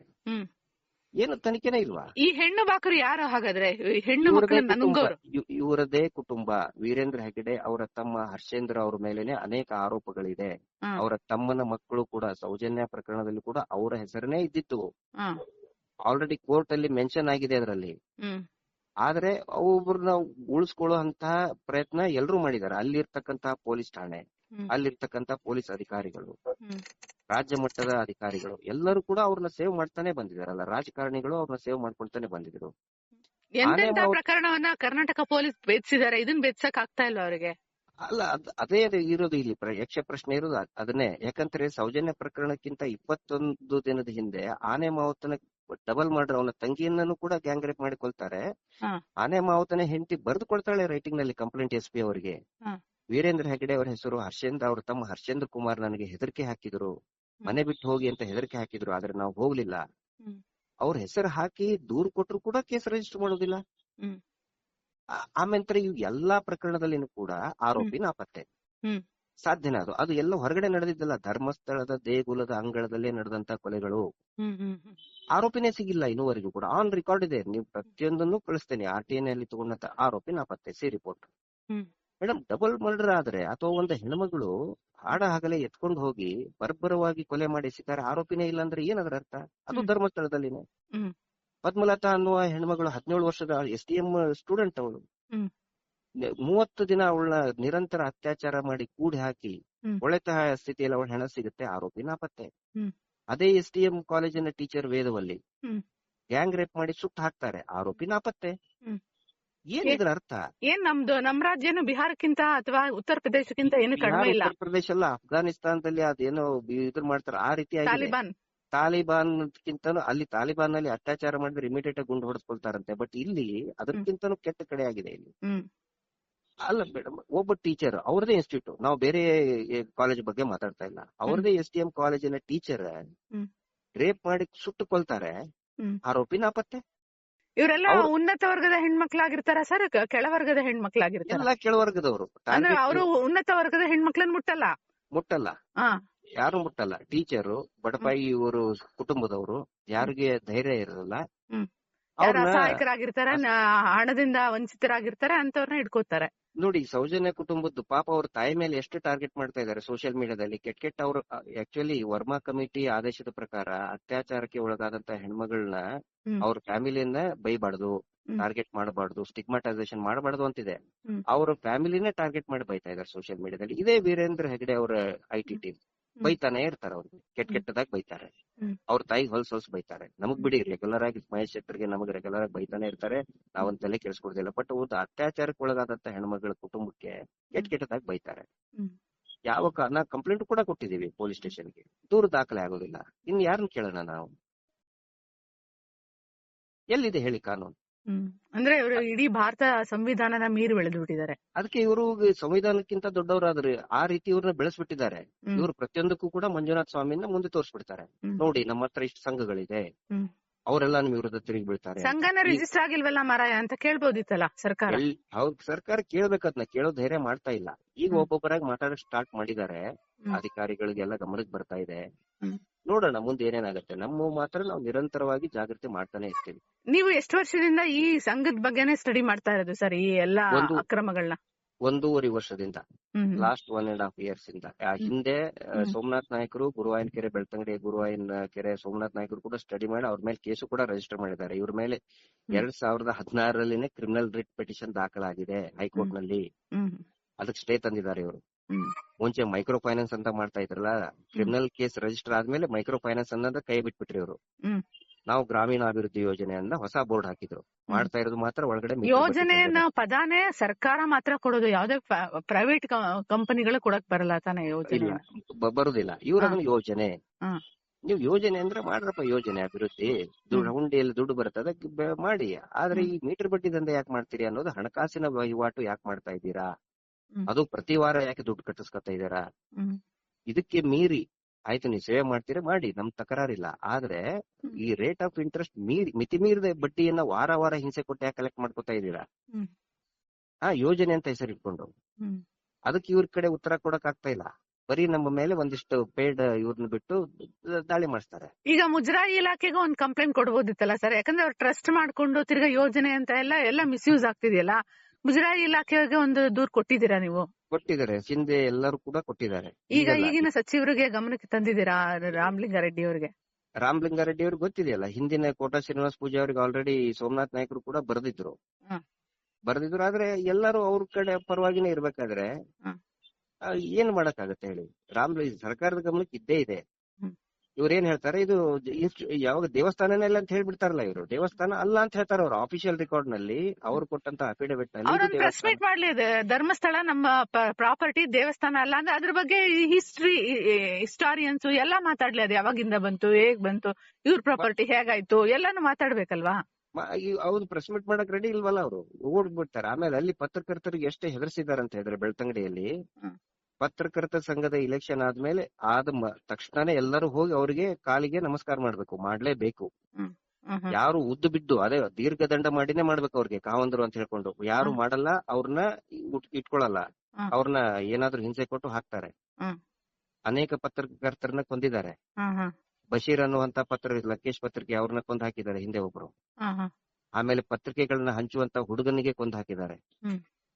ಏನು ತನಿಖೆನೇ ಇಲ್ವಾ? ಈ ಹೆಣ್ಣು ಬಾಕರು ಯಾರು ಹಾಗಾದ್ರೆ? ಹೆಣ್ಣು ಇವರದೇ ಕುಟುಂಬ. ವೀರೇಂದ್ರ ಹೆಗಡೆ ಅವರ ತಮ್ಮ ಹರ್ಷೇಂದ್ರ ಅವ್ರ ಮೇಲೆನೆ ಅನೇಕ ಆರೋಪಗಳಿದೆ. ಅವರ ತಮ್ಮನ ಮಕ್ಕಳು ಕೂಡ ಸೌಜನ್ಯ ಪ್ರಕರಣದಲ್ಲಿ ಕೂಡ ಅವರ ಹೆಸರನೇ ಇದ್ದಿತ್ತು. ಆಲ್ರೆಡಿ ಕೋರ್ಟ್ ಅಲ್ಲಿ ಮೆನ್ಷನ್ ಆಗಿದೆ ಅದರಲ್ಲಿ. ಆದ್ರೆ ಒಬ್ಬರನ್ನ ಉಳಿಸ್ಕೊಳ್ಳೋ ಅಂತ ಪ್ರಯತ್ನ ಎಲ್ಲರೂ ಮಾಡಿದ್ದಾರೆ. ಅಲ್ಲಿರ್ತಕ್ಕಂತಹ ಪೊಲೀಸ್ ಠಾಣೆ ಅಲ್ಲಿರ್ತಕ್ಕಂತ ಅಲ್ಲಿರ್ತಕ್ಕಂತಹ ಪೊಲೀಸ್ ಅಧಿಕಾರಿಗಳು. ರಾಜ್ಯ ಮಟ್ಟದ ಅಧಿಕಾರಿಗಳು ಎಲ್ಲರೂ ಕೂಡ ಅವ್ರನ್ನ ಸೇವ್ ಮಾಡ್ತಾನೆ ಬಂದಿದಾರಲ್ಲ ರಾಜಕಾರಣಿಗಳು ಅವ್ರನ್ನ ಸೇವ್ ಮಾಡ್ಕೊಳ್ತಾನೆ ಬಂದಿದ್ರು. ಎಂತೆಂತ ಪ್ರಕರಣವನ್ನ ಕರ್ನಾಟಕ ಪೊಲೀಸ್ ಬೆದ್ಸಿದಾರೆ ಇದನ್ನ ಬೆದ್ಸಕ್ ಆಗ್ತಾ ಇಲ್ಲ ಅವರಿಗೆ? ಅಲ್ಲ ಅದೇ ಅದೇ ಇರೋದು ಇಲ್ಲಿ ಯಕ್ಷ ಪ್ರಶ್ನೆ ಇರೋದು ಅದನ್ನೇ. ಯಾಕಂದ್ರೆ ಸೌಜನ್ಯ ಪ್ರಕರಣಕ್ಕಿಂತ ಇಪ್ಪತ್ತೊಂದು ದಿನದ ಹಿಂದೆ ಆನೆ ಮಾವುತನ ಡಬಲ್ ಮರ್ಡರ್ ಅವನ ತಂಗಿಯನ್ನೂ ಕೂಡ ಗ್ಯಾಂಗ್ ರೇಪ್ ಮಾಡಿಕೊಳ್ತಾರೆ. ಆನೆ ಮಾವುತನ ಹೆಂಡತಿ ಬರೆದು ಕೊಡ್ತಾಳೆ ರೈಟಿಂಗ್ನಲ್ಲಿ ಕಂಪ್ಲೇಂಟ್ ಎಸ್ ಪಿ ಅವರಿಗೆ. ವೀರೇಂದ್ರ ಹೆಗಡೆ ಅವರ ಹೆಸರು ಹರ್ಷೇಂದ್ರ ಅವ್ರ ತಮ್ಮ ಹರ್ಷೇಂದ್ರ ಕುಮಾರ್ ನನಗೆ ಹೆದರಿಕೆ ಹಾಕಿದ್ರು. ಮನೆ ಬಿಟ್ಟು ಹೋಗಿ ಅಂತ ಹೆದರಿಕೆ ಹಾಕಿದ್ರು ಆದ್ರೆ ನಾವು ಹೋಗ್ಲಿಲ್ಲ. ಅವ್ರ ಹೆಸರು ಹಾಕಿ ದೂರ್ ಕೊಟ್ರು ಕೂಡ ಕೇಸ್ ರಿಜಿಸ್ಟರ್ ಮಾಡೋದಿಲ್ಲ. ಹ್ಮ್. ಆ- ಆಮೇಲೆ ಇವು ಎಲ್ಲಾ ಪ್ರಕರಣದಲ್ಲಿನೂ ಕೂಡ ಆರೋಪಿ ನಾಪತ್ತೆ. ಸಾಧ್ಯನ ಅದು. ಅದು ಎಲ್ಲ ಹೊರಗಡೆ ನಡೆದಿದ್ದಲ್ಲ ಧರ್ಮಸ್ಥಳದ ದೇಗುಲದ ಅಂಗಳದಲ್ಲೇ ನಡೆದಂತ ಕೊಲೆಗಳು. ಆರೋಪಿನೇ ಸಿಗಿಲ್ಲ ಇನ್ನುವರೆಗೂ ಕೂಡ. ಆನ್ ರೆಕಾರ್ಡ್ ಇದೆ. ನೀವು ಪ್ರತಿಯೊಂದನ್ನು ಕಳಿಸ್ತೇನೆ. ಆರ್ ಟಿ ಅಲ್ಲಿ ತಗೊಂಡಂತ ಆರೋಪಿ ನಾಪತ್ತೆ. C report. Madam double murder ಆದ್ರೆ ಅಥವಾ ಒಂದು ಹೆಣ್ಮಗಳು ಹಾಡ ಹಗಲೇ ಎತ್ಕೊಂಡು ಹೋಗಿ ಬರ್ಬರವಾಗಿ ಕೊಲೆ ಮಾಡಿ ಸಿಕ್ಕಾರೆ ಆರೋಪಿನೇ ಇಲ್ಲ ಅಂದ್ರೆ ಏನದರ ಅರ್ಥ ಅದು. ಧರ್ಮಸ್ಥಳದಲ್ಲಿನೇ. ಪದ್ಮಲತಾ ಅನ್ನುವ ಹೆಣ್ಮಗಳು ಹದಿನೇಳು ವರ್ಷದ ಎಸ್ ಡಿ ಎಂ ಸ್ಟೂಡೆಂಟ್ ಅವಳು ಮೂವತ್ತು ದಿನ ಅವಳನ್ನ ನಿರಂತರ ಅತ್ಯಾಚಾರ ಮಾಡಿ ಕೂಡಿ ಹಾಕಿ. ಒಳೆತ ಸ್ಥಿತಿಯಲ್ಲಿ ಅವಳ ಹೆಣ ಸಿಗುತ್ತೆ ಆರೋಪಿ ನಾಪತ್ತೆ. ಅದೇ ಎಸ್ ಡಿ ಎಂ ಕಾಲೇಜಿನ ಟೀಚರ್ ವೇದವಲ್ಲಿ. ಗ್ಯಾಂಗ್ ರೇಪ್ ಮಾಡಿ ಸುಟ್ಟು ಹಾಕ್ತಾರೆ ಆರೋಪಿ ನಾಪತ್ತೆ. ಏನ್ ಇದರ ಅರ್ಥ? ಏನ್ ನಮ್ದು ನಮ್ ರಾಜ್ಯನು ಬಿಹಾರಕ್ಕಿಂತ ಅಥವಾ ಉತ್ತರ ಪ್ರದೇಶಕ್ಕಿಂತ ಏನು ಕಡಿಮೆ ಇಲ್ಲ. ಉತ್ತರ ಪ್ರದೇಶ ಅಲ್ಲ ಅಫ್ಘಾನಿಸ್ತಾನದಲ್ಲಿ ಅದೇನೋ ಇದ್ರ ಮಾಡ್ತಾರೆ ಆ ರೀತಿ ತಾಲಿಬಾನ್. ತಾಲಿಬಾನ್ಗಿಂತನೂ ಅಲ್ಲಿ ತಾಲಿಬಾನ್ನಲ್ಲಿ ಅತ್ಯಾಚಾರ ಮಾಡಿದ್ರೆ ಇಮಿಡಿಯೇಟ್ ಆಗಿ ಗುಂಡು ಹೊಡೆಸ್ಕೊಳ್ತಾರಂತೆ. ಬಟ್ ಇಲ್ಲಿ ಅದಕ್ಕಿಂತನೂ ಕೆಟ್ಟ ಕಡೆ ಆಗಿದೆ ಇಲ್ಲಿ. ಅಲ್ಲ ಮೇಡಮ್ ಒಬ್ಬ ಟೀಚರ್ ಅವ್ರದೇ ಇನ್ಸ್ಟಿಟ್ಯೂಟ್. ನಾವು ಬೇರೆ ಕಾಲೇಜ್ ಬಗ್ಗೆ ಮಾತಾಡ್ತಾ ಇಲ್ಲ. ಅವ್ರದೇ ಎಸ್ ಡಿ ಎಂ ಕಾಲೇಜಿನ ಟೀಚರ್. ರೇಪ್ ಮಾಡಿ ಸುಟ್ಟುಕೊಳ್ತಾರೆ. ಆರೋಪಿ ನಾಪತ್ತೆ ಇವರೆಲ್ಲ ಉನ್ನತ ವರ್ಗದ ಹೆಣ್ಮಕ್ಳಾಗಿರ್ತಾರ ಸರ್? ಕೆಳವರ್ಗದ ಹೆಣ್ಮಕ್ಳಾಗಿರ್ತಾರ? ಎಲ್ಲ ಕೆಳವರ್ಗದವರು. ಅಂದ್ರೆ ಅವರು ಉನ್ನತ ವರ್ಗದ ಹೆಣ್ಮಕ್ಳನ್ನ ಮುಟ್ಟಲ್ಲ? ಮುಟ್ಟಲ್ಲ. ಹಾ. ಯಾರು ಮುಟ್ಟಲ್ಲ. ಟೀಚರು ಬಡಪಾಯಿ ಇವರು ಕುಟುಂಬದವರು ಯಾರಿಗೆ ಧೈರ್ಯ ಇರಲ್ಲ ಅವ್ರನ್ನ ಹಣದಿಂದ ವಂಚಿತರಾಗಿರ್ತಾರೆ ಅಂತವ್ರನ್ನ ಇಟ್ಕೋತಾರೆ ನೋಡಿ ಸೌಜನ್ಯ ಕುಟುಂಬದ್ದು ಪಾಪ ಅವ್ರ ತಾಯಿ ಮೇಲೆ ಎಷ್ಟು ಟಾರ್ಗೆಟ್ ಮಾಡ್ತಾ ಇದ್ದಾರೆ ಸೋಷಿಯಲ್ ಮೀಡಿಯಾದಲ್ಲಿ ಕೆಟ್ಟ ಕೆಟ್ಟ ಅವರು ಆಕ್ಚುಲಿ ವರ್ಮಾ ಕಮಿಟಿ ಆದೇಶದ ಪ್ರಕಾರ ಅತ್ಯಾಚಾರಕ್ಕೆ ಒಳಗಾದಂತ ಹೆಣ್ಮಗಳನ್ನ. ಅವ್ರ ಫ್ಯಾಮಿಲಿಯನ್ನ ಬೈಬಾರ್ದು ಟಾರ್ಗೆಟ್ ಮಾಡಬಾರ್ದು ಸ್ಟಿಗ್ಮಾಟೈಸೇಷನ್ ಮಾಡಬಾರ್ದು ಅಂತಿದೆ. ಅವ್ರ ಫ್ಯಾಮಿಲಿನೇ ಟಾರ್ಗೆಟ್ ಮಾಡಿ ಬೈತಾ ಇದ್ದಾರೆ ಸೋಷಿಯಲ್ ಮೀಡಿಯಾದಲ್ಲಿ ಇದೇ ವೀರೇಂದ್ರ ಹೆಗಡೆ ಅವರ ಐ ಟಿ ಟೀಮ್ ಬೈತಾನೆ ಇರ್ತಾರೆ ಅವ್ರಿಗೆ ಕೆಟ್ಟ ಕೆಟ್ಟದಾಗಿ ಬೈತಾರೆ. ಅವ್ರ ತಾಯಿ ಹೊಲ್ಸ್ ಹೊಲ್ಸ್ ಬೈತಾರೆ. ನಮಗ್ ಬಿಡಿ ರೆಗ್ಯುಲರ್ ಆಗಿ ಮಹೇಶ್ ಶೆಟ್ಟರ್ಗೆ ನಮಗ್ ರೆಗ್ಯುಲರ್ ಆಗಿ ಬೈತಾನೆ ಇರ್ತಾರೆ. ನಾವೊಂದ್ ತಲೆ ಕೆಡಿಸ್ಕೊಡ್ದಿಲ್ಲ ಬಟ್ ಒಂದು ಅತ್ಯಾಚಾರಕ್ಕೆ ಒಳಗಾದಂತ ಹೆಣ್ಮಗಳ ಕುಟುಂಬಕ್ಕೆ ಕೆಟ್ಟ ಕೆಟ್ಟದಾಗ ಬೈತಾರೆ. ಯಾವ ಕಾರಣ? ಕಂಪ್ಲೇಂಟ್ ಕೂಡ ಕೊಟ್ಟಿದೀವಿ ಪೊಲೀಸ್ ಸ್ಟೇಷನ್ಗೆ. ದೂರ ದಾಖಲೆ ಆಗೋದಿಲ್ಲ. ಇನ್ ಯಾರನ್ನ ಕೇಳೋಣ ನಾವು? ಎಲ್ಲಿದೆ ಹೇಳಿ ಕಾನೂನು? ಅಂದ್ರೆ ಇವರು ಇಡೀ ಭಾರತ ಸಂವಿಧಾನನ ಮೀರಿ ಬೆಳೆದು ಬಿಟ್ಟಿದ್ದಾರೆ ಅದಕ್ಕೆ ಇವರು ಸಂವಿಧಾನಕ್ಕಿಂತ ದೊಡ್ಡವರಾದ್ರೆ ಆ ರೀತಿ ಇವ್ರನ್ನ ಬೆಳೆಸ್ಬಿಟ್ಟಿದ್ದಾರೆ. ಇವರು ಪ್ರತಿಯೊಂದಕ್ಕೂ ಕೂಡ ಮಂಜುನಾಥ್ ಸ್ವಾಮಿನ ಮುಂದೆ ತೋರಿಸ್ಬಿಡ್ತಾರೆ. ನೋಡಿ ನಮ್ಮ ಹತ್ರ ಇಷ್ಟು ಸಂಘಗಳಿದೆ. ಅವರೆಲ್ಲ ನಿಮ್ ವಿರುದ್ಧ ತಿರುಗಿ ಬೀಳ್ತಾರೆ. ಸಂಘನ ರಿಜಿಸ್ಟರ್ ಆಗಿಲ್ವಲ್ಲ ಮಾರಾಯ ಅಂತ ಕೇಳ್ಬೋದಿತ್ತಲ್ಲ ಸರ್ಕಾರ ಹೌದು ಸರ್ಕಾರ ಕೇಳ್ಬೇಕದ್ನ ಕೇಳೋ ಧೈರ್ಯ ಮಾಡ್ತಾ ಇಲ್ಲ ಈಗ. ಒಬ್ಬೊಬ್ಬರಾಗಿ ಮಾತಾಡಕ್ ಸ್ಟಾರ್ಟ್ ಮಾಡಿದ್ದಾರೆ. ಅಧಿಕಾರಿಗಳಿಗೆಲ್ಲ ಗಮನಕ್ಕೆ ಬರ್ತಾ ಇದೆ. ನೋಡೋಣ ಮುಂದೆ ಏನೇನಾಗುತ್ತೆ. ನಮ್ಮ ಮಾತ್ರ ನಾವು ನಿರಂತರವಾಗಿ ಜಾಗೃತಿ ಮಾಡ್ತಾನೆ ಇರ್ತೀವಿ. ನೀವು ಎಷ್ಟು ವರ್ಷದಿಂದ ಈ ಸಂಘದ ಬಗ್ಗೆನೇ ಸ್ಟಡಿ ಮಾಡ್ತಾ ಇರೋದು ಸರ್ ಈ ಎಲ್ಲಾ ಒಂದು- ಅಕ್ರಮಗಳನ್ನ? ಒಂದೂವರೆ ವರ್ಷದಿಂದ. Last one and half years ಇಂದ. ಆ ಹಿಂದೆ ಆ, ಹ್ಮ್. ಸೋಮನಾಥ್ ನಾಯಕರು ಗುರುವಾಯನ್ ಕೆರೆ ಬೆಳ್ತಂಗಡಿ ಗುರುವಾಯನ್ ಕೆರೆ ಸೋಮನಾಥ್ ನಾಯಕರು ಕೂಡ ಸ್ಟಡಿ ಮಾಡಿ ಅವ್ರ ಮೇಲೆ ಕೇಸು ಕೂಡ ರಿಜಿಸ್ಟರ್ ಮಾಡಿದ್ದಾರೆ. ಇವ್ರ ಮೇಲೆ ಎರಡ್ ಸಾವಿರದ ಹದಿನಾರರಲ್ಲಿನೇ ಕ್ರಿಮಿನಲ್ ರಿಟ್ ಪಿಟಿಷನ್ ದಾಖಲಾಗಿದೆ ಹೈಕೋರ್ಟ್ನಲ್ಲಿ ಅದಕ್ಕೆ ಸ್ಟೇ ತಂದಿದ್ದಾರೆ ಇವರು. ಮುಂಚೆ ಮೈಕ್ರೋ ಫೈನಾನ್ಸ್ ಅಂತ ಮಾಡ್ತಾ ಇದ್ರಲ್ಲ ಕ್ರಿಮಿನಲ್ ಕೇಸ್ ರಿಜಿಸ್ಟರ್ ಆದ್ಮೇಲೆ ಮೈಕ್ರೋ ಫೈನಾನ್ಸ್ ಅನ್ನೋದ ಕೈ ಬಿಟ್ಬಿಟ್ರಿ ಇವರು. ನಾವು ಗ್ರಾಮೀಣ ಅಭಿವೃದ್ಧಿ ಯೋಜನೆ ಅಂತ ಹೊಸ ಬೋರ್ಡ್ ಹಾಕಿದ್ರು. ಮಾಡ್ತಾ ಇರೋದು ಮಾತ್ರ ಒಳಗಡೆ ಯೋಜನೆನ ಪದಾನೇ ಸರ್ಕಾರ ಮಾತ್ರ ಕೊಡೋದು ಯಾವ್ದೇ ಪ್ರೈವೇಟ್ ಕಂಪನಿಗಳು ಕೊಡಕ್ ಬರಲ್ಲ ತಾನೇ ಯೋಜನೆ. ಬರುದಿಲ್ಲ. ಇವ್ರ ಯೋಜನೆ. ನೀವು ಯೋಜನೆ ಅಂದ್ರೆ ಮಾಡ್ರಪ್ಪ ಯೋಜನೆ ಅಭಿವೃದ್ಧಿ. ದುಡ್ಡು ಹುಂಡಿಯಲ್ಲಿ ದುಡ್ಡು ಬರುತ್ತೆ ಅದಕ್ಕೆ ಮಾಡಿ. ಆದ್ರೆ ಈ ಮೀಟರ್ ಬಡ್ಡಿ ದಂಧೆ ಯಾಕೆ ಮಾಡ್ತೀರಿ ಅನ್ನೋದು ಹಣಕಾಸಿನ ವಹಿವಾಟು ಯಾಕೆ ಮಾಡ್ತಾ ಇದ್ದೀರಾ. ಅದು ಪ್ರತಿ ವಾರ ಯಾಕೆ ದುಡ್ಡು ಕಟ್ಟಿಸ್ಕೊತಾ ಇದ್ದೀರಾ? ಇದಕ್ಕೆ ಮೀರಿ ಆಯ್ತು ನೀವು ಸೇವೆ ಮಾಡ್ತೀರಾ? ಮಾಡಿ ನಮ್ ತಕರಾರಿಲ್ಲ. ಆದ್ರೆ ಈ ರೇಟ್ ಆಫ್ ಇಂಟ್ರೆಸ್ಟ್ ಮೀರಿ ಮಿತಿ ಮೀರಿದ ಬಡ್ಡಿಯನ್ನ ವಾರ ವಾರ ಹಿಂಸೆ ಕೊಟ್ಟು ಯಾಕೆ ಕಲೆಕ್ಟ್ ಮಾಡ್ಕೊತಾ ಇದ್ದೀರಾ? ಆ ಯೋಜನೆ ಅಂತ ಹೆಸರು ಇಟ್ಕೊಂಡು. ಅದಕ್ಕೆ ಇವ್ರ ಕಡೆ ಉತ್ತರ ಕೊಡಕ್ ಆಗ್ತಾ ಇಲ್ಲ. ಬರೀ ನಮ್ಮ ಮೇಲೆ ಒಂದಿಷ್ಟು ಪೇಡ್ ಇವ್ರನ್ನ ಬಿಟ್ಟು ದಾಳಿ ಮಾಡಿಸ್ತಾರೆ. ಈಗ ಮುಜರಾಯಿ ಇಲಾಖೆಗೆ ಒಂದ್ ಕಂಪ್ಲೇಂಟ್ ಕೊಡ್ಬೋದಿತ್ತಲ್ಲ ಸರ್? ಯಾಕಂದ್ರೆ ಅವ್ರು ಟ್ರಸ್ಟ್ ಮಾಡ್ಕೊಂಡು ತಿರ್ಗಾ ಯೋಜನೆ ಅಂತ ಎಲ್ಲ ಎಲ್ಲ ಮಿಸ್ಯೂಸ್ ಆಗ್ತಿದೆಯಲ್ಲ? ಮುಜರಾಯಿ ಇಲಾಖೆಗೆ ಒಂದು ದೂರ್ ಕೊಟ್ಟಿದ್ದೀರಾ ನೀವು? ಕೊಟ್ಟಿದ್ದಾರೆ. ಹಿಂದೆ ಎಲ್ಲರೂ ಕೂಡ ಕೊಟ್ಟಿದ್ದಾರೆ. ಈಗ ಈಗಿನ ಸಚಿವರಿಗೆ ಗಮನಕ್ಕೆ ತಂದಿದ್ದೀರಾ ರಾಮಲಿಂಗಾರೆಡ್ಡಿ ಅವರಿಗೆ? ರಾಮಲಿಂಗಾರೆಡ್ಡಿ ಅವ್ರಿಗೆ ಗೊತ್ತಿದೆಯಲ್ಲ ಹಿಂದಿನ ಕೋಟಾ ಶ್ರೀನಿವಾಸ ಪೂಜೆ ಅವರಿಗೆ ಆಲ್ರೆಡಿ ಸೋಮನಾಥ್ ನಾಯ್ಕರು ಕೂಡ ಬರೆದಿದ್ರು. ಬರೆದಿದ್ರು ಆದ್ರೆ ಎಲ್ಲರೂ ಅವ್ರ ಕಡೆ ಪರವಾಗಿನೇ ಇರ್ಬೇಕಾದ್ರೆ ಏನ್ ಮಾಡಕ್ಕಾಗತ್ತೆ ಹೇಳಿ? ರಾಮ್ ಸರ್ಕಾರದ ಗಮನಕ್ಕೆ ಇದ್ದೇ ಇದೆ. ಇವ್ರು ಏನ್ ಹೇಳ್ತಾರೆ ಇದು ಯಾವಾಗ ದೇವಸ್ಥಾನನೇ ಇಲ್ಲ ಅಂತ ಹೇಳ್ಬಿಡ್ತಾರಲ್ಲ ಇವರು. ದೇವಸ್ಥಾನ ಅಲ್ಲ ಅಂತ ಹೇಳ್ತಾರೆ ಅವ್ರು ಆಫಿಷಿಯಲ್ ರೆಕಾರ್ಡ್ನಲ್ಲಿ. ಅವ್ರು ಕೊಟ್ಟಂತ ಅಫಿಡವಿಟ್ನಲ್ಲಿ ಪ್ರೆಸ್ ಮೀಟ್ ಮಾಡ್ಲಿ ಧರ್ಮಸ್ಥಳ ನಮ್ಮ ಪ್ರಾಪರ್ಟಿ ದೇವಸ್ಥಾನ ಅಲ್ಲ ಅಂದ್ರೆ ಅದ್ರ ಬಗ್ಗೆ ಹಿಸ್ಟ್ರಿ ಹಿಸ್ಟಾರಿಯನ್ಸ್ ಎಲ್ಲ ಮಾತಾಡ್ಲಿ ಅದು ಯಾವಾಗಿಂದ ಬಂತು ಹೇಗ್ ಬಂತು ಇವ್ರ ಪ್ರಾಪರ್ಟಿ ಹೇಗಾಯ್ತು ಎಲ್ಲಾನು ಮಾತಾಡ್ಬೇಕಲ್ವಾ? ಅವ್ರು ಪ್ರೆಸ್ ಮೀಟ್ ಮಾಡಕ್ ರೆಡಿ ಇಲ್ವಲ್ಲ ಅವರು? ಓಡ್ಬಿಡ್ತಾರೆ. ಆಮೇಲೆ ಅಲ್ಲಿ ಪತ್ರಕರ್ತರಿಗೆ ಎಷ್ಟು ಹೆದರ್ಸಿದಾರೆ ಅಂತ ಹೇಳಿದ್ರೆ ಬೆಳ್ತಂಗಡಿಯಲ್ಲಿ. ಹ್ಮ್. ಪತ್ರಕರ್ತ ಸಂಘದ ಇಲೆಕ್ಷನ್ ಆದ್ಮೇಲೆ ಆದ ತಕ್ಷಣನೇ ಎಲ್ಲರೂ ಹೋಗಿ ಅವರಿಗೆ ಕಾಲಿಗೆ ನಮಸ್ಕಾರ ಮಾಡ್ಬೇಕು ಮಾಡ್ಲೇಬೇಕು. ಯಾರು ಉದ್ದು ಬಿದ್ದು ಅದೇ ದೀರ್ಘದಂಡ ಮಾಡಿನೇ ಮಾಡ್ಬೇಕು ಅವ್ರಿಗೆ ಕಾವಂದ್ರು ಅಂತ ಹೇಳ್ಕೊಂಡು. ಯಾರು ಮಾಡಲ್ಲ ಅವ್ರನ್ನ ಇಟ್ಕೊಳಲ್ಲ. ಅವ್ರನ್ನ ಏನಾದ್ರೂ ಹಿಂಸೆ ಕೊಟ್ಟು ಹಾಕ್ತಾರೆ. ಅನೇಕ ಪತ್ರಕರ್ತರನ್ನ ಕೊಂದಿದ್ದಾರೆ. ಬಶೀರ್ ಅನ್ನುವಂತ ಪತ್ರ ಲಕೇಶ್ ಪತ್ರಿಕೆ ಅವ್ರನ್ನ ಕೊಂದು ಹಾಕಿದ್ದಾರೆ ಹಿಂದೆ ಒಬ್ರು. ಆಮೇಲೆ ಪತ್ರಿಕೆಗಳನ್ನ ಹಂಚುವಂತ ಹುಡುಗನಿಗೆ ಕೊಂದು ಹಾಕಿದ್ದಾರೆ.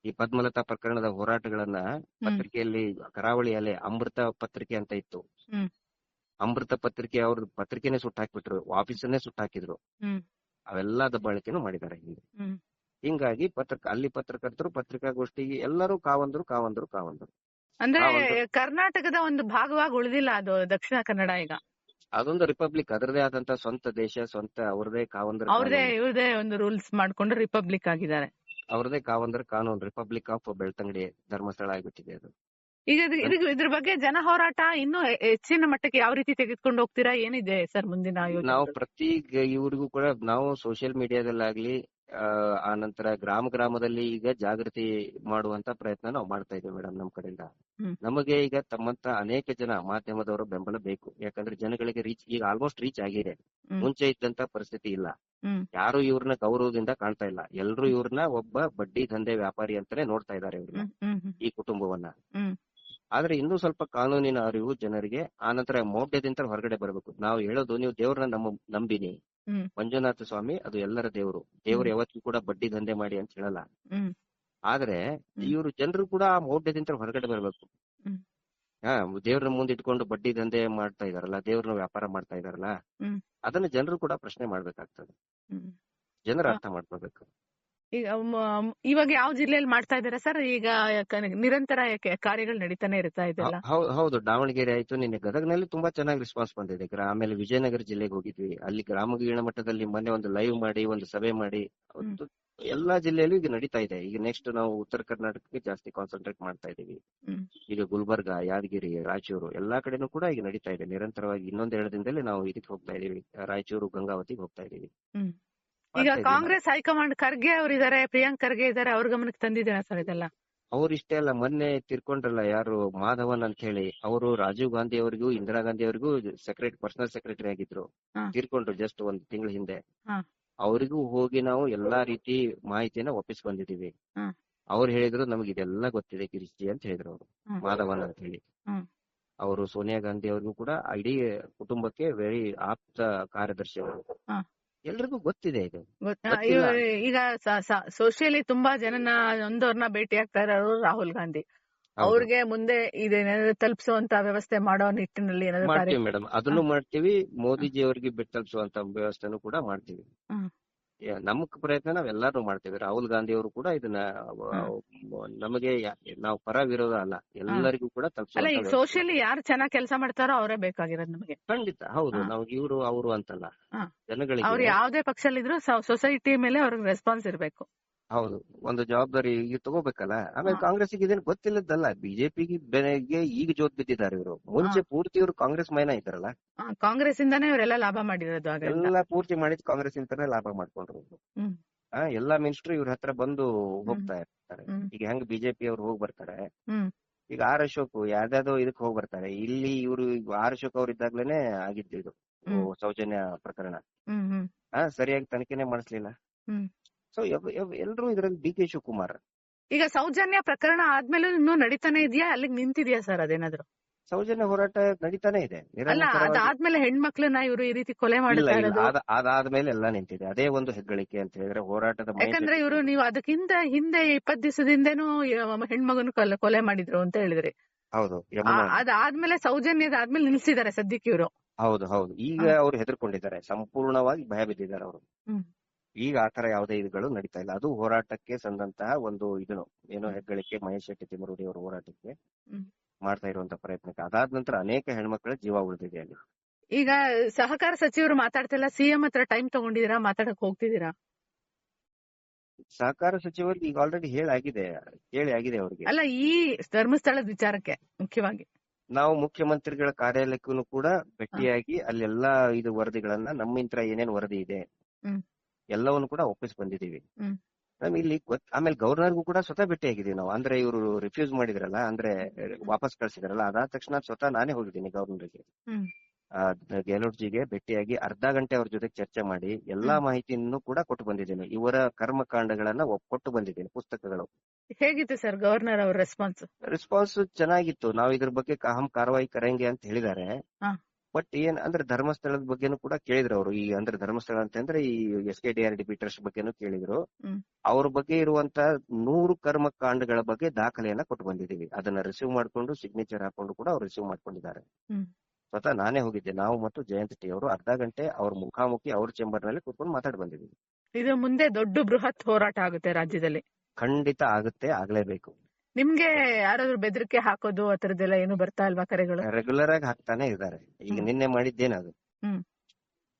ಈ ಪದ್ಮಲತಾ ಪ್ರಕರಣದ ಹೋರಾಟಗಳನ್ನ ಪತ್ರಿಕೆಯಲ್ಲಿ ಕರಾವಳಿ ಅಲೆ ಅಮೃತ ಪತ್ರಿಕೆ ಅಂತ ಇತ್ತು. ಅಮೃತ ಪತ್ರಿಕೆ ಅವ್ರ ಪತ್ರಿಕೆನೆ ಸುಟ್ಟ ಹಾಕ್ಬಿಟ್ರು ಆಫೀಸನ್ನೇ ಸುಟ್ಟ ಹಾಕಿದ್ರು. ಹ್ಮ್. ಅವೆಲ್ಲ ದಬ್ಬಾಳಿಕೆನೂ ಮಾಡಿದ್ದಾರೆ. ಹಿಂಗಾಗಿ ಪತ್ರ ಅಲ್ಲಿ ಪತ್ರಕರ್ತರು ಪತ್ರಿಕಾಗೋಷ್ಠಿಗೆ ಎಲ್ಲರೂ ಕಾವಂದ್ರು ಕಾವಂದ್ರು ಕಾವಂದ್ರು. ಅಂದ್ರೆ ಕರ್ನಾಟಕದ ಒಂದು ಭಾಗವಾಗಿ ಉಳಿದಿಲ್ಲ ಅದು ದಕ್ಷಿಣ ಕನ್ನಡ ಈಗ. ಅದೊಂದು ರಿಪಬ್ಲಿಕ್ ಅದರದೇ ಆದಂತ ಸ್ವಂತ ದೇಶ ಸ್ವಂತ ಅವರದೇ ಕಾವಂದ್ರ ಅವ್ರದೇ ಇವ್ರದೇ ಒಂದು ರೂಲ್ಸ್ ಮಾಡ್ಕೊಂಡು ರಿಪಬ್ಲಿಕ್ ಆಗಿದ್ದಾರೆ. ಅವ್ರದೇ ಕಾವಂದ್ರ ಕಾನೂನು ರಿಪಬ್ಲಿಕ್ ಆಫ್ ಬೆಳ್ತಂಗಡಿ ಧರ್ಮಸ್ಥಳ ಆಗಿಬಿಟ್ಟಿದೆ ಅದು. ಈಗ ಇದು- ಇದು- ಇದ್ರ ಬಗ್ಗೆ ಜನ ಹೋರಾಟ ಇನ್ನು ಹೆಚ್ಚಿನ ಮಟ್ಟಕ್ಕೆ ಯಾವ ರೀತಿ ತೆಗೆದುಕೊಂಡು ಹೋಗ್ತೀರಾ? ಏನಿದೆ ಸರ್ ಮುಂದಿನ ನಾವು ಪ್ರತಿ ಇವ್ರಿಗೂ ಕೂಡ ನಾವು ಸೋಶಿಯಲ್ ಮೀಡಿಯಾದಲ್ಲಾಗ್ಲಿ ಆ, ನಂತರ ಗ್ರಾಮ ಗ್ರಾಮದಲ್ಲಿ ಈಗ ಜಾಗೃತಿ ಮಾಡುವಂತ ಪ್ರಯತ್ನ ನಾವು ಮಾಡ್ತಾ ಇದ್ದೇವೆ ಮೇಡಮ್ ನಮ್ ಕಡೆಯಿಂದ. ನಮಗೆ ಈಗ ತಮ್ಮಂತ ಅನೇಕ ಜನ ಮಾಧ್ಯಮದವರ ಬೆಂಬಲ ಬೇಕು. ಯಾಕಂದ್ರೆ ಜನಗಳಿಗೆ ರೀಚ್ ಈಗ ಆಲ್ಮೋಸ್ಟ್ ರೀಚ್ ಆಗಿದೆ. ಮುಂಚೆ ಇದ್ದಂತ ಪರಿಸ್ಥಿತಿ ಇಲ್ಲ. ಯಾರು ಇವ್ರನ್ನ ಗೌರವದಿಂದ ಕಾಣ್ತಾ ಇಲ್ಲ. ಎಲ್ರು ಇವ್ರನ್ನ ಒಬ್ಬ ಬಡ್ಡಿ ದಂಧೆ ವ್ಯಾಪಾರಿ ಅಂತಾನೆ ನೋಡ್ತಾ ಇದ್ದಾರೆ ಇವ್ರನ್ನ ಈ ಕುಟುಂಬವನ್ನ. ಆದ್ರೆ ಇನ್ನೂ ಸ್ವಲ್ಪ ಕಾನೂನಿನ ಅರಿವು ಜನರಿಗೆ ಆನಂತರ ಮೌಢ್ಯದಿಂದ ಹೊರಗಡೆ ಬರಬೇಕು. ನಾವು ಹೇಳೋದು ನೀವು ದೇವ್ರನ್ನ ನಮ್ಮ ನಂಬಿನಿ. ಮಂಜುನಾಥ ಸ್ವಾಮಿ ಅದು ಎಲ್ಲರ ದೇವರು. ದೇವರು ಯಾವತ್ತಿಗೂ ಯಾವತ್ತೂ ಕೂಡ ಬಡ್ಡಿ ದಂಧೆ ಮಾಡಿ ಅಂತ ಹೇಳಲ್ಲ. ಆದ್ರೆ ಇವರು ಜನರು ಕೂಡ ಆ ಮೌಢ್ಯದಿಂದ ಹೊರಗಡೆ ಬರಬೇಕು. ಹಾ ದೇವ್ರನ್ನ ಮುಂದೆ ಇಟ್ಕೊಂಡು ಬಡ್ಡಿ ದಂಧೆ ಮಾಡ್ತಾ ಇದಾರಲ್ಲ ದೇವ್ರನ್ನ ವ್ಯಾಪಾರ ಮಾಡ್ತಾ ಇದಾರಲ್ಲ ಅದನ್ನ ಜನರು ಕೂಡ ಪ್ರಶ್ನೆ ಮಾಡ್ಬೇಕಾಗ್ತದೆ. ಜನರು ಅರ್ಥ ಮಾಡ್ಕೋಬೇಕು. ಈಗ ಇವಾಗ ಯಾವ ಜಿಲ್ಲೆಯಲ್ಲಿ ಮಾಡ್ತಾ ಇದಾರೆ ಸರ್? ಈಗ ನಿರಂತರ ಕಾರ್ಯಗಳು ನಡೀತಾನೆ ಇರ್ತಾ ಇದೆ ಹೌದು ದಾವಣಗೆರೆ ಆಯ್ತು ನಿನ್ನೆ ಗದಗ್ನಲ್ಲಿ ತುಂಬಾ ಚೆನ್ನಾಗಿ ರೆಸ್ಪಾನ್ಸ್ ಬಂದಿದೆ. ಆಮೇಲೆ ವಿಜಯನಗರ ಜಿಲ್ಲೆಗೆ ಹೋಗಿದ್ವಿ. ಅಲ್ಲಿ ಗ್ರಾಮ ಮಟ್ಟದಲ್ಲಿ ಮೊನ್ನೆ ಒಂದು ಲೈವ್ ಮಾಡಿ ಒಂದು ಸಭೆ ಮಾಡಿ ಎಲ್ಲಾ ಜಿಲ್ಲೆಯಲ್ಲೂ ಈಗ ನಡೀತಾ ಇದೆ. ಈಗ ನೆಕ್ಸ್ಟ್ ನಾವು ಉತ್ತರ ಕರ್ನಾಟಕಕ್ಕೆ ಜಾಸ್ತಿ ಕಾನ್ಸಂಟ್ರೇಟ್ ಮಾಡ್ತಾ ಇದೀವಿ ಈಗ ಗುಲ್ಬರ್ಗ ಯಾದಗಿರಿ ರಾಯಚೂರು ಎಲ್ಲಾ ಕಡೆನೂ ಕೂಡ ಈಗ ನಡೀತಾ ಇದೆ. ನಿರಂತರವಾಗಿ ಇನ್ನೊಂದ್ ಎರಡು ದಿನದಲ್ಲಿ ನಾವು ಇದಕ್ಕೆ ಹೋಗ್ತಾ ಇದೀವಿ ರಾಯಚೂರು ಗಂಗಾವತಿಗೆ ಹೋಗ್ತಾ ಇದೀವಿ. ಈಗ. ಕಾಂಗ್ರೆಸ್ ಹೈಕಮಾಂಡ್ ಖರ್ಗೆ ಅವರಿದ್ದಾರೆ ಪ್ರಿಯಾಂಕ್ ಖರ್ಗೆ ಇದಾರೆ ಅವ್ರ ಗಮನಕ್ಕೆ ತಂದಿದ್ದೀರ ಸರ್ ಇದೆಲ್ಲ ಅವ್ರು ಇಷ್ಟೇ ಅಲ್ಲ ಮೊನ್ನೆ ತಿರ್ಕೊಂಡ್ರಲ್ಲ ಯಾರು ಮಾಧವನ್ ಅಂತ ಹೇಳಿ ಅವರು ರಾಜೀವ್ ಗಾಂಧಿ ಅವರಿಗೂ ಇಂದಿರಾ ಗಾಂಧಿ ಅವರಿಗೂ ಸೆಕ್ರೆಟರಿ ಪರ್ಸನಲ್ ಸೆಕ್ರೆಟರಿ ಆಗಿದ್ರು ತಿರ್ಕೊಂಡ್ರು ಜಸ್ಟ್ ಒಂದ್ ತಿಂಗಳ ಹಿಂದೆ. ಅವರಿಗೂ ಹೋಗಿ ನಾವು ಎಲ್ಲಾ ರೀತಿ ಮಾಹಿತಿಯನ್ನ ಒಪ್ಪಿಸ್ ಬಂದಿದೀವಿ. ಅವ್ರು ಹೇಳಿದ್ರು ನಮ್ಗೆ ಇದೆಲ್ಲ ಗೊತ್ತಿದೆ ಗಿರಿಜಿ ಅಂತ ಹೇಳಿದ್ರು ಅವರು ಮಾಧವನ್ ಅಂತ ಹೇಳಿ. ಅವರು ಸೋನಿಯಾ ಗಾಂಧಿ ಅವ್ರಿಗೂ ಕೂಡ ಇಡೀ ಕುಟುಂಬಕ್ಕೆ ವೆರಿ ಆಪ್ತ ಕಾರ್ಯದರ್ಶಿ ಅವರು. ಎಲ್ರಿಗೂ ಗೊತ್ತಿದೆ ಇದು. ಈಗ ಸೋಷಿಯಲಿ ತುಂಬಾ ಜನನ ಒಂದವ್ರನ್ನ ಭೇಟಿ ಆಗ್ತಾ ಇರೋರು ರಾಹುಲ್ ಗಾಂಧಿ. ಅವ್ರಿಗೆ ಮುಂದೆ ಇದೇನಾದ್ರು ತಲುಪಿಸುವಂತ ವ್ಯವಸ್ಥೆ ಮಾಡೋ ನಿಟ್ಟಿನಲ್ಲಿ ಏನಾದ್ರು ಮಾಡ್ತೀವಿ ಮೇಡಮ್. ಅದನ್ನು ಮಾಡ್ತೀವಿ. ಮೋದಿಜಿ ಅವರಿಗೆ ಬಿಟ್ಟು ತಲುಪಿಸುವಂತ ವ್ಯವಸ್ಥೆನು ಕೂಡ ಮಾಡ್ತೀವಿ. ಹ್ಮ್. ಪ್ರಯತ್ನ ನಾವ್ ನಾವೆಲ್ಲಾರು ಮಾಡ್ತೇವೆ. ರಾಹುಲ್ ಗಾಂಧಿ ಅವರು ಕೂಡ ಇದನ್ನ ನಮಗೆ ನಾವು ಪರ ವಿರೋಧ ಅಲ್ಲ. ಎಲ್ಲರಿಗೂ ಕೂಡ ಅಲ್ಲ ಸೋಷಿಯಲಿ ಯಾರು ಚೆನ್ನಾಗಿ ಕೆಲಸ ಮಾಡ್ತಾರೋ ಅವರೇ ಬೇಕಾಗಿರೋದು ನಮಗೆ. ಖಂಡಿತ. ಹೌದು. ನಾವು ಇವರು ಅವರು ಅಂತಲ್ಲ. ಜನಗಳಿಗೆ ಅವ್ರು ಯಾವ್ದೇ ಪಕ್ಷದಲ್ಲಿದ್ರು ಸೊಸೈಟಿ ಮೇಲೆ ಅವ್ರಿಗೆ ರೆಸ್ಪಾನ್ಸ್ ಇರ್ಬೇಕು. ಹೌದು. ಒಂದು ಜವಾಬ್ದಾರಿ ಈಗ ತಗೋಬೇಕಲ್ಲ? ಆಮೇಲೆ. ಕಾಂಗ್ರೆಸ್ ಇದೇನು ಗೊತ್ತಿಲ್ಲದಲ್ಲ ಬಿಜೆಪಿಗೆ ಬೆನೆಗೆ ಈಗ ಜೋತ್ ಬಿದ್ದಿದ್ದಾರೆ ಇವರು. ಮುಂಚೆ ಪೂರ್ತಿ ಇವರು ಕಾಂಗ್ರೆಸ್ ಮೈನ ಇದ್ದಾರಲ್ಲ? ಕಾಂಗ್ರೆಸ್ ಇಂದಾನೇ ಇವರೆಲ್ಲ ಲಾಭ ಮಾಡಿರೋದು ಎಲ್ಲ ಪೂರ್ತಿ ಮಾಡಿದ್ ಕಾಂಗ್ರೆಸ್ ಇಂದಾನೆ ಲಾಭ ಮಾಡ್ಕೊಂಡ್ರು. ಎಲ್ಲಾ ಮಿನಿಸ್ಟರ್ ಇವ್ರ ಹತ್ರ ಬಂದು ಹೋಗ್ತಾ ಇರ್ತಾರೆ. ಈಗ ಹೆಂಗ್ ಬಿಜೆಪಿ ಅವ್ರು ಹೋಗಿ ಬರ್ತಾರೆ? ಈಗ ಆರ್ ಅಶೋಕ್ ಯಾವ್ದಾದ್ರು ಇದಕ್ ಹೋಗ್ ಬರ್ತಾರೆ. ಇಲ್ಲಿ ಇವರು ಆರ್ ಅಶೋಕ್ ಅವ್ರ ಇದ್ದಾಗ್ಲೇನೆ ಆಗಿದ್ದು ಇದು. ಸೌಜನ್ಯ ಪ್ರಕರಣ. ಸರಿಯಾಗಿ ತನಿಖೆನೆ ಮಾಡಿಸ್ಲಿಲ್ಲ. ಸೊ ಎಲ್ರು ಇದ್ರಲ್ಲಿ ಡಿ ಕೆ ಶಿವಕುಮಾರ್. ಈಗ ಸೌಜನ್ಯ ಪ್ರಕರಣ ಆದ್ಮೇಲೆ ಇನ್ನೂ ನಡೀತಾನೆ ಇದೆಯಾ? ಅಲ್ಲಿಗೆ ನಿಂತಿದ್ಯಾ ಸರ್ ಅದೇನಾದ್ರು? ಸೌಜನ್ಯ ಹೋರಾಟ ನಡೀತಾನೆ ಇದೆ. ಅಲ್ಲ ಅದಾದ್ಮೇಲೆ ಹೆಣ್ಮಕ್ಳನ್ನ ಇವರು ಈ ರೀತಿ ಕೊಲೆ ಅದ- ಅದಾದ್ಮೇಲೆ ಎಲ್ಲ ನಿಂತಿದೆ. ಅದೇ ಒಂದು ಹೆಗ್ಗಳಿಕೆ ಅಂತ ಹೇಳಿದ್ರೆ ಹೋರಾಟದ ಯಾಕಂದ್ರೆ ಇವರು ನೀವು ಅದಕ್ಕಿಂತ ಹಿಂದೆ ಇಪ್ಪತ್ ದಿವಸದಿಂದೇನು ಹೆಣ್ಮಗನ ಕೊಲೆ ಕೊಲೆ ಮಾಡಿದ್ರು ಅಂತ ಹೇಳಿದ್ರಿ. ಹೌದು ಅದಾದ್ಮೇಲೆ ಸೌಜನ್ಯದ ಆದ್ಮೇಲೆ ನಿಲ್ಸಿದ್ದಾರೆ ಸದ್ಯಕ್ಕೆ ಇವರು. ಹೌದು ಹೌದು. ಈಗ. ಅವ್ರು ಹೆದರ್ಕೊಂಡಿದ್ದಾರೆ. ಸಂಪೂರ್ಣವಾಗಿ ಭಯ ಬಿದ್ದಿದ್ದಾರೆ ಅವರು. ಹ್ಮ್. ಆ ತರ ಯಾವುದೇ ಇದುಗಳು ನಡೀತಾ ಇಲ್ಲ. ಅದು ಹೋರಾಟಕ್ಕೆ ಸಂದಂತಹ ಒಂದು ಇದನ್ನು ಏನೋ ಹೆಗ್ಗಳಿಕೆ ಮಹೇಶ್ ಶೆಟ್ಟಿ ತಿಮ್ಮರುಡಿ ಅವರ ಹೋರಾಟಕ್ಕೆ. ಮಾಡ್ತಾ ಇರುವಂತ ಪ್ರಯತ್ನಕ್ಕೆ. ಅದಾದ ನಂತರ ಅನೇಕ ಹೆಣ್ಮಕ್ಳ ಜೀವ ಉಳಿದಿದೆ ಅಲ್ಲಿ. ಈಗ ಸಹಕಾರ ಸಚಿವರು ಮಾತಾಡ್ತಿಲ್ಲ ಸಿಎಂ ಹತ್ರ ಟೈಮ್ ತಗೊಂಡಿದೀರಾ ಮಾತಾಡಕ್ ಹೋಗ್ತಿದ್ದೀರಾ? ಸಹಕಾರ ಸಚಿವರಿಗೆ ಈಗ ಆಲ್ರೆಡಿ ಹೇಳಾಗಿದೆ ಹೇಳಿ ಆಗಿದೆ. ಅವರಿಗೆ. ಅಲ್ಲ ಈ ಧರ್ಮಸ್ಥಳದ ವಿಚಾರಕ್ಕೆ ಮುಖ್ಯವಾಗಿ. ನಾವು ಮುಖ್ಯಮಂತ್ರಿಗಳ ಕಾರ್ಯಾಲಯಕ್ಕೂ ಕೂಡ ಭೇಟಿಯಾಗಿ ಅಲ್ಲೆಲ್ಲಾ ಇದು ವರದಿಗಳನ್ನ ನಮ್ಮಿಂತ್ರ ಏನೇನ್ ವರದಿ ಇದೆ. ಎಲ್ಲವನ್ನು ಕೂಡ ಒಪ್ಪಿಸಿ ಬಂದಿದೀವಿ. ನಮ್ ಇಲ್ಲಿ ಆಮೇಲೆ ಗವರ್ನರ್ಗೂ ಕೂಡ ಸ್ವತಃ ಭೇಟಿಯಾಗಿದ್ದೀವಿ ನಾವು. ಅಂದ್ರೆ ಇವರು ರಿಫ್ಯೂಸ್ ಮಾಡಿದ್ರಲ್ಲ ಅಂದ್ರೆ ವಾಪಸ್ ಕಳ್ಸಿದ್ರಲ್ಲ ಅದಾದ ತಕ್ಷಣ ಸ್ವತಃ ನಾನೇ ಹೋಗಿದ್ದೀನಿ ಗವರ್ನರ್ಗೆ ಗೆಹ್ಲೋಟ್ ಜಿಗೆ ಭೇಟಿಯಾಗಿ ಅರ್ಧ ಗಂಟೆ ಅವ್ರ ಜೊತೆ ಚರ್ಚೆ ಮಾಡಿ ಎಲ್ಲಾ ಮಾಹಿತಿಯನ್ನು ಕೂಡ ಕೊಟ್ಟು ಬಂದಿದ್ದೀನಿ. ಇವರ ಕರ್ಮಕಾಂಡಗಳನ್ನ ಕೊಟ್ಟು ಬಂದಿದ್ದೀನಿ ಪುಸ್ತಕಗಳು. ಹೇಗಿತ್ತು ಸರ್ ಗವರ್ನರ್ ಅವರ ರೆಸ್ಪಾನ್ಸ್ ರೆಸ್ಪಾನ್ಸ್ ಚೆನ್ನಾಗಿತ್ತು. ನಾವು ಇದ್ರ ಬಗ್ಗೆ ಅಹಂ ಕಾರ್ವಾಯಿ ಕರಂಗೆ ಅಂತ ಹೇಳಿದ್ದಾರೆ. ಬಟ್ ಏನ್ ಅಂದ್ರೆ ಧರ್ಮಸ್ಥಳದ ಬಗ್ಗೆನೂ ಕೂಡ ಕೇಳಿದ್ರು ಅವರು. ಈ ಅಂದ್ರೆ ಧರ್ಮಸ್ಥಳ ಅಂತಂದ್ರೆ ಈ S K D R D trust ಬಗ್ಗೆನೂ ಕೇಳಿದ್ರು. ಅವ್ರ ಬಗ್ಗೆ ಇರುವಂತ ನೂರು ಕರ್ಮ ಕಾಂಡಗಳ ಬಗ್ಗೆ ದಾಖಲೆಯನ್ನ ಕೊಟ್ಟು ಬಂದಿದೀವಿ ಅದನ್ನ ರಿಸೀವ್ ಮಾಡ್ಕೊಂಡು ಸಿಗ್ನೇಚರ್ ಹಾಕೊಂಡು ಕೂಡ ಅವ್ರು ರಿಸೀವ್ ಮಾಡ್ಕೊಂಡಿದ್ದಾರೆ. ಸ್ವತಃ ನಾನೇ ಹೋಗಿದ್ದೆ. ನಾವು ಮತ್ತು ಜಯಂತ್ ಟಿ ಅವರು ಅರ್ಧ ಗಂಟೆ ಅವ್ರ ಮುಖಾಮುಖಿ ಅವ್ರ ಚೇಂಬರ್ನಲ್ಲಿ ಕೂತ್ಕೊಂಡು ಮಾತಾಡಿ ಬಂದಿದ್ದೀವಿ. ಇದು ಮುಂದೆ ದೊಡ್ಡ ಬೃಹತ್ ಹೋರಾಟ ಆಗುತ್ತೆ ರಾಜ್ಯದಲ್ಲಿ. ಖಂಡಿತ ಆಗುತ್ತೆ ಆಗ್ಲೇಬೇಕು. ನಿಮ್ಗೆ ಯಾರಾದ್ರೂ ಬೆದರಿಕೆ ಹಾಕೋದು ಆ ತರದ್ದೆಲ್ಲ ಏನು ಬರ್ತಾ ಇಲ್ವಾ ಕರೆಗಳು? ರೆಗ್ಯುಲರ್ ಆಗಿ ಹಾಕ್ತಾನೆ ಇದ್ದಾರೆ. ಈಗ. ನಿನ್ನೆ ಮಾಡಿದ್ದೇನದು ಅದು?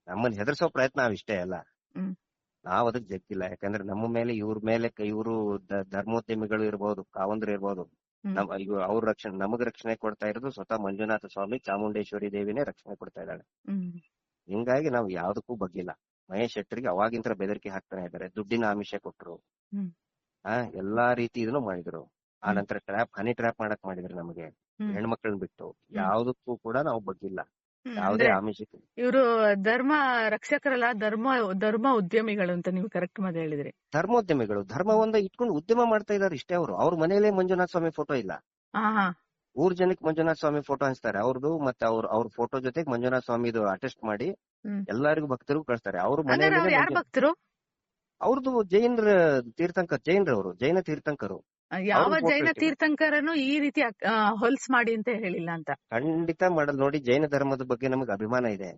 ನಮ್ಮನ್ನ ಹೆದರ್ಸೋ ಪ್ರಯತ್ನ ಅವಿಷ್ಟೇ ಇಷ್ಟೇ ಅಲ್ಲ. ಹ್ಮ್. ನಾವ್ ಅದಕ್ ಜಗ್ಗಿಲ್ಲ. ಯಾಕಂದ್ರೆ ನಮ್ಮ ಮೇಲೆ ಇವ್ರ ಮೇಲೆ ಇವರು ಧರ್ಮೋದ್ಯಮಿಗಳು ಇರ್ಬೋದು ಕಾವಂದ್ರು ಇರ್ಬೋದು. ಹ್ಮ್. ನಮ್ ಅವ್ರ ರಕ್ಷಣೆ ನಮಗ್ ರಕ್ಷಣೆ ಕೊಡ್ತಾ ಇರೋದು ಸ್ವತಃ ಮಂಜುನಾಥ ಸ್ವಾಮಿ ಚಾಮುಂಡೇಶ್ವರಿ ದೇವಿನೇ ರಕ್ಷಣೆ ಕೊಡ್ತಾ ಇದ್ದಾಳೆ. ಹ್ಮ್. ಹಿಂಗಾಗಿ ನಾವು ಯಾವ್ದಕ್ಕೂ ಬಗ್ಗಿಲ್ಲ. ಮಹೇಶ್ ಶೆಟ್ಟರಿಗೆ ಅವಾಗಿಂತ ಬೆದರಿಕೆ ಹಾಕ್ತಾನೆ ಇದ್ದಾರೆ. ದುಡ್ಡಿನ ಆಮಿಷ ಕೊಟ್ರು. ಹ್ಮ್. ಆ ಎಲ್ಲಾ ರೀತಿ ಇದನ್ನು ಮಾಡಿದ್ರು. ಆ ನಂತರ ಟ್ರ್ಯಾಪ್ ಹನಿ ಟ್ರ್ಯಾಪ್ ಮಾಡಕ್ ಮಾಡಿದ್ರು ನಮಗೆ ಹ್ಮ್. ಹೆಣ್ಮಕ್ಳನ್ನ ಬಿಟ್ಟು. ಯಾವ್ದಕ್ಕೂ ಕೂಡ ನಾವು ಬಗ್ಗಿಲ್ಲ. ಯಾವುದೇ ಆಮಿಷಕ್ಕೆ ಇವರು ಧರ್ಮ ರಕ್ಷಕರಲ್ಲ ಧರ್ಮ ಧರ್ಮ ಉದ್ಯಮಿಗಳು ಅಂತ ನೀವು ಕರೆಕ್ಟ್ ಮಾತು ಹೇಳಿದ್ರಿ. ಧರ್ಮೋದ್ಯಮಿಗಳು. ಧರ್ಮವನ್ನ ಇಟ್ಕೊಂಡು ಉದ್ಯಮ ಮಾಡ್ತಾ ಇದಾರೆ ಇಷ್ಟೇ ಅವರು. ಅವ್ರ ಮನೆಯಲ್ಲೇ ಮಂಜುನಾಥ ಸ್ವಾಮಿ ಫೋಟೋ ಇಲ್ಲ. ಊರ್ ಜನಕ್ಕೆ ಮಂಜುನಾಥ ಸ್ವಾಮಿ ಫೋಟೋ ಹಂಚ್ತಾರೆ ಅವ್ರದ್ದು ಮತ್ತೆ ಅವ್ರ ಅವ್ರ ಫೋಟೋ ಜೊತೆಗೆ ಮಂಜುನಾಥ ಸ್ವಾಮಿದು ಅಟೆಸ್ಟ್ ಮಾಡಿ. ಎಲ್ಲರಿಗೂ ಭಕ್ತರಿಗೂ ಕಳಿಸ್ತಾರೆ. ಅವ್ರ ಮನೆಯಲ್ಲಿ ಯಾರ ಭಕ್ತರು? ಅವ್ರದ್ದು ಜೈನರ ತೀರ್ಥಂಕರ್ ಜೈನರವರು ಜೈನ ತೀರ್ಥಂಕರು. ಯಾವ ಜೈನ. ತೀರ್ಥಂಕರನು ಈ ರೀತಿ ಹೊಲ್ಸ್ ಮಾಡಿ ಅಂತ ಹೇಳಿಲ್ಲ ಅಂತ. ಖಂಡಿತ ಮಾಡಲ್ ನೋಡಿ ಜೈನ ಧರ್ಮದ ಬಗ್ಗೆ ನಮಗೆ ಅಭಿಮಾನ ಇದೆ.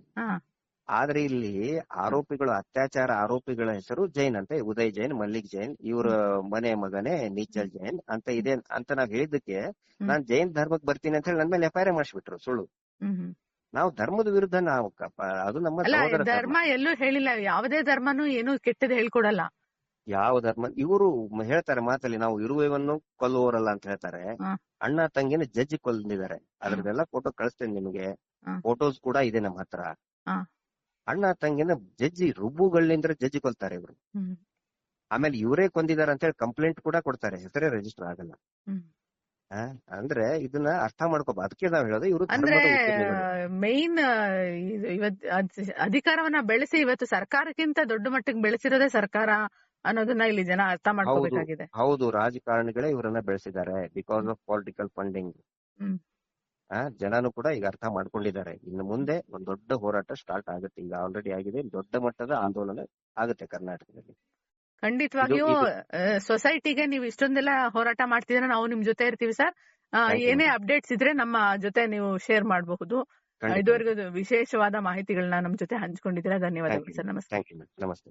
ಆದ್ರೆ ಇಲ್ಲಿ ಆರೋಪಿಗಳು ಅತ್ಯಾಚಾರ ಆರೋಪಿಗಳ ಹೆಸರು ಜೈನ್ ಅಂತ. ಉದಯ್ ಜೈನ್ ಮಲ್ಲಿಕ್ ಜೈನ್ ಇವ್ರ ಮನೆ ಮಗನೇ ನೀಚಲ್ ಜೈನ್ ಅಂತ ಇದೆ ಅಂತ ನಾವ್ ಹೇಳಿದ್ದಕ್ಕೆ ನಾನ್ ಜೈನ್ ಧರ್ಮಕ್ ಬರ್ತೀನಿ ಅಂತ ಹೇಳಿ ನನ್ ಮೇಲೆ ಎಫ್ಐಆರ್ ಮಾಡಿಸ್ಬಿಟ್ರು ಸುಳ್ಳು. ನಾವು ಧರ್ಮದ ವಿರುದ್ಧ ನಾವು ಅದು ನಮ್ಮ ಧರ್ಮ ಎಲ್ಲೂ ಹೇಳಿಲ್ಲ. ಯಾವುದೇ ಧರ್ಮನು ಏನು ಕೆಟ್ಟದ್ ಹೇಳ್ಕೊಡಲ್ಲ. ಯಾವ ಧರ್ಮ ಇವರು ಹೇಳ್ತಾರೆ ಮಾತಲ್ಲಿ ನಾವು ಇರುವೆವನ್ನು ಕೊಲ್ಲುವವರಲ್ಲ ಅಂತ ಹೇಳ್ತಾರೆ. ಅಣ್ಣ ತಂಗಿನ ಜಡ್ಜ್ ಕೊಲ್ಲಿದ್ದಾರೆ ಅದ್ರದ್ದೆಲ್ಲ ಫೋಟೋ ಕಳಿಸ್ತೇನೆ ನಿಮಗೆ. ಫೋಟೋಸ್ ಕೂಡ ಇದೆ ನಮ್ಮ ಹತ್ರ. ಅಣ್ಣ ತಂಗಿನ ಜಜ್ಜಿ ರುಬ್ಬುಗಳಿಂದ ಜಜ್ಜಿ ಕೊಲ್ತಾರೆ ಇವರು. ಆಮೇಲೆ ಇವರೇ ಕೊಂದಿದ್ದಾರೆ ಅಂತ ಹೇಳಿ ಕಂಪ್ಲೇಂಟ್ ಕೂಡ ಕೊಡ್ತಾರೆ. ಹೆಸರೇ ರಿಜಿಸ್ಟರ್ ಆಗಲ್ಲ. ಅಂದ್ರೆ ಇದನ್ನ ಅರ್ಥ ಮಾಡ್ಕೋಬ ಅದಕ್ಕೆ ನಾವ್ ಹೇಳೋದು ಇವರು ಅಂದ್ರೆ. ಮೈನ್ ಇವತ್ ಅಧಿಕಾರವನ್ನ ಬೆಳೆಸಿ ಇವತ್ತು ಸರ್ಕಾರಕ್ಕಿಂತ ದೊಡ್ಡ ಮಟ್ಟಿಗೆ ಬೆಳೆಸಿರೋದೇ ಸರ್ಕಾರ. ಅನ್ನೋದನ್ನ ಇಲ್ಲಿ ಜನ ಅರ್ಥ ಮಾಡ್ಕೋಬೇಕಾಗಿದೆ. ಹೌದು ರಾಜಕಾರಣಿಗಳೇ ಇವರನ್ನ ಬೆಳೆಸಿದ್ದಾರೆ ಬಿಕಾಸ್ ಆಫ್ ಪೊಲಿಟಿಕಲ್ ಫಂಡಿಂಗ್ ಜನನು ಕೂಡ ಈಗ ಅರ್ಥ ಮಾಡ್ಕೊಂಡಿದ್ದಾರೆ. ಇನ್ನು ಮುಂದೆ ಒಂದ್ ದೊಡ್ಡ ಹೋರಾಟ ಸ್ಟಾರ್ಟ್ ಆಗುತ್ತೆ. ಈಗ ಆಲ್ರೆಡಿ ಆಗಿದೆ. ದೊಡ್ಡ ಮಟ್ಟದ ಆಂದೋಲನ ಆಗುತ್ತೆ ಕರ್ನಾಟಕದಲ್ಲಿ. ಖಂಡಿತವಾಗಿಯೂ ಸೊಸೈಟಿಗೆ ನೀವು ಇಷ್ಟೊಂದೆಲ್ಲ ಹೋರಾಟ ಮಾಡ್ತಿದ್ರೆ ನಾವು ನಿಮ್ ಜೊತೆ ಇರ್ತೀವಿ ಸರ್. ಏನೇ ಅಪ್ಡೇಟ್ಸ್ ಇದ್ರೆ ನಮ್ಮ ಜೊತೆ ನೀವು ಶೇರ್ ಮಾಡಬಹುದು. ಇದುವರೆಗೂ ವಿಶೇಷವಾದ ಮಾಹಿತಿಗಳನ್ನ ನಮ್ಮ ಜೊತೆ ಹಂಚ್ಕೊಂಡಿದ್ದೀರಾ? ಧನ್ಯವಾದಗಳು ಸರ್. ನಮಸ್ತೆ. ನಮಸ್ತೆ.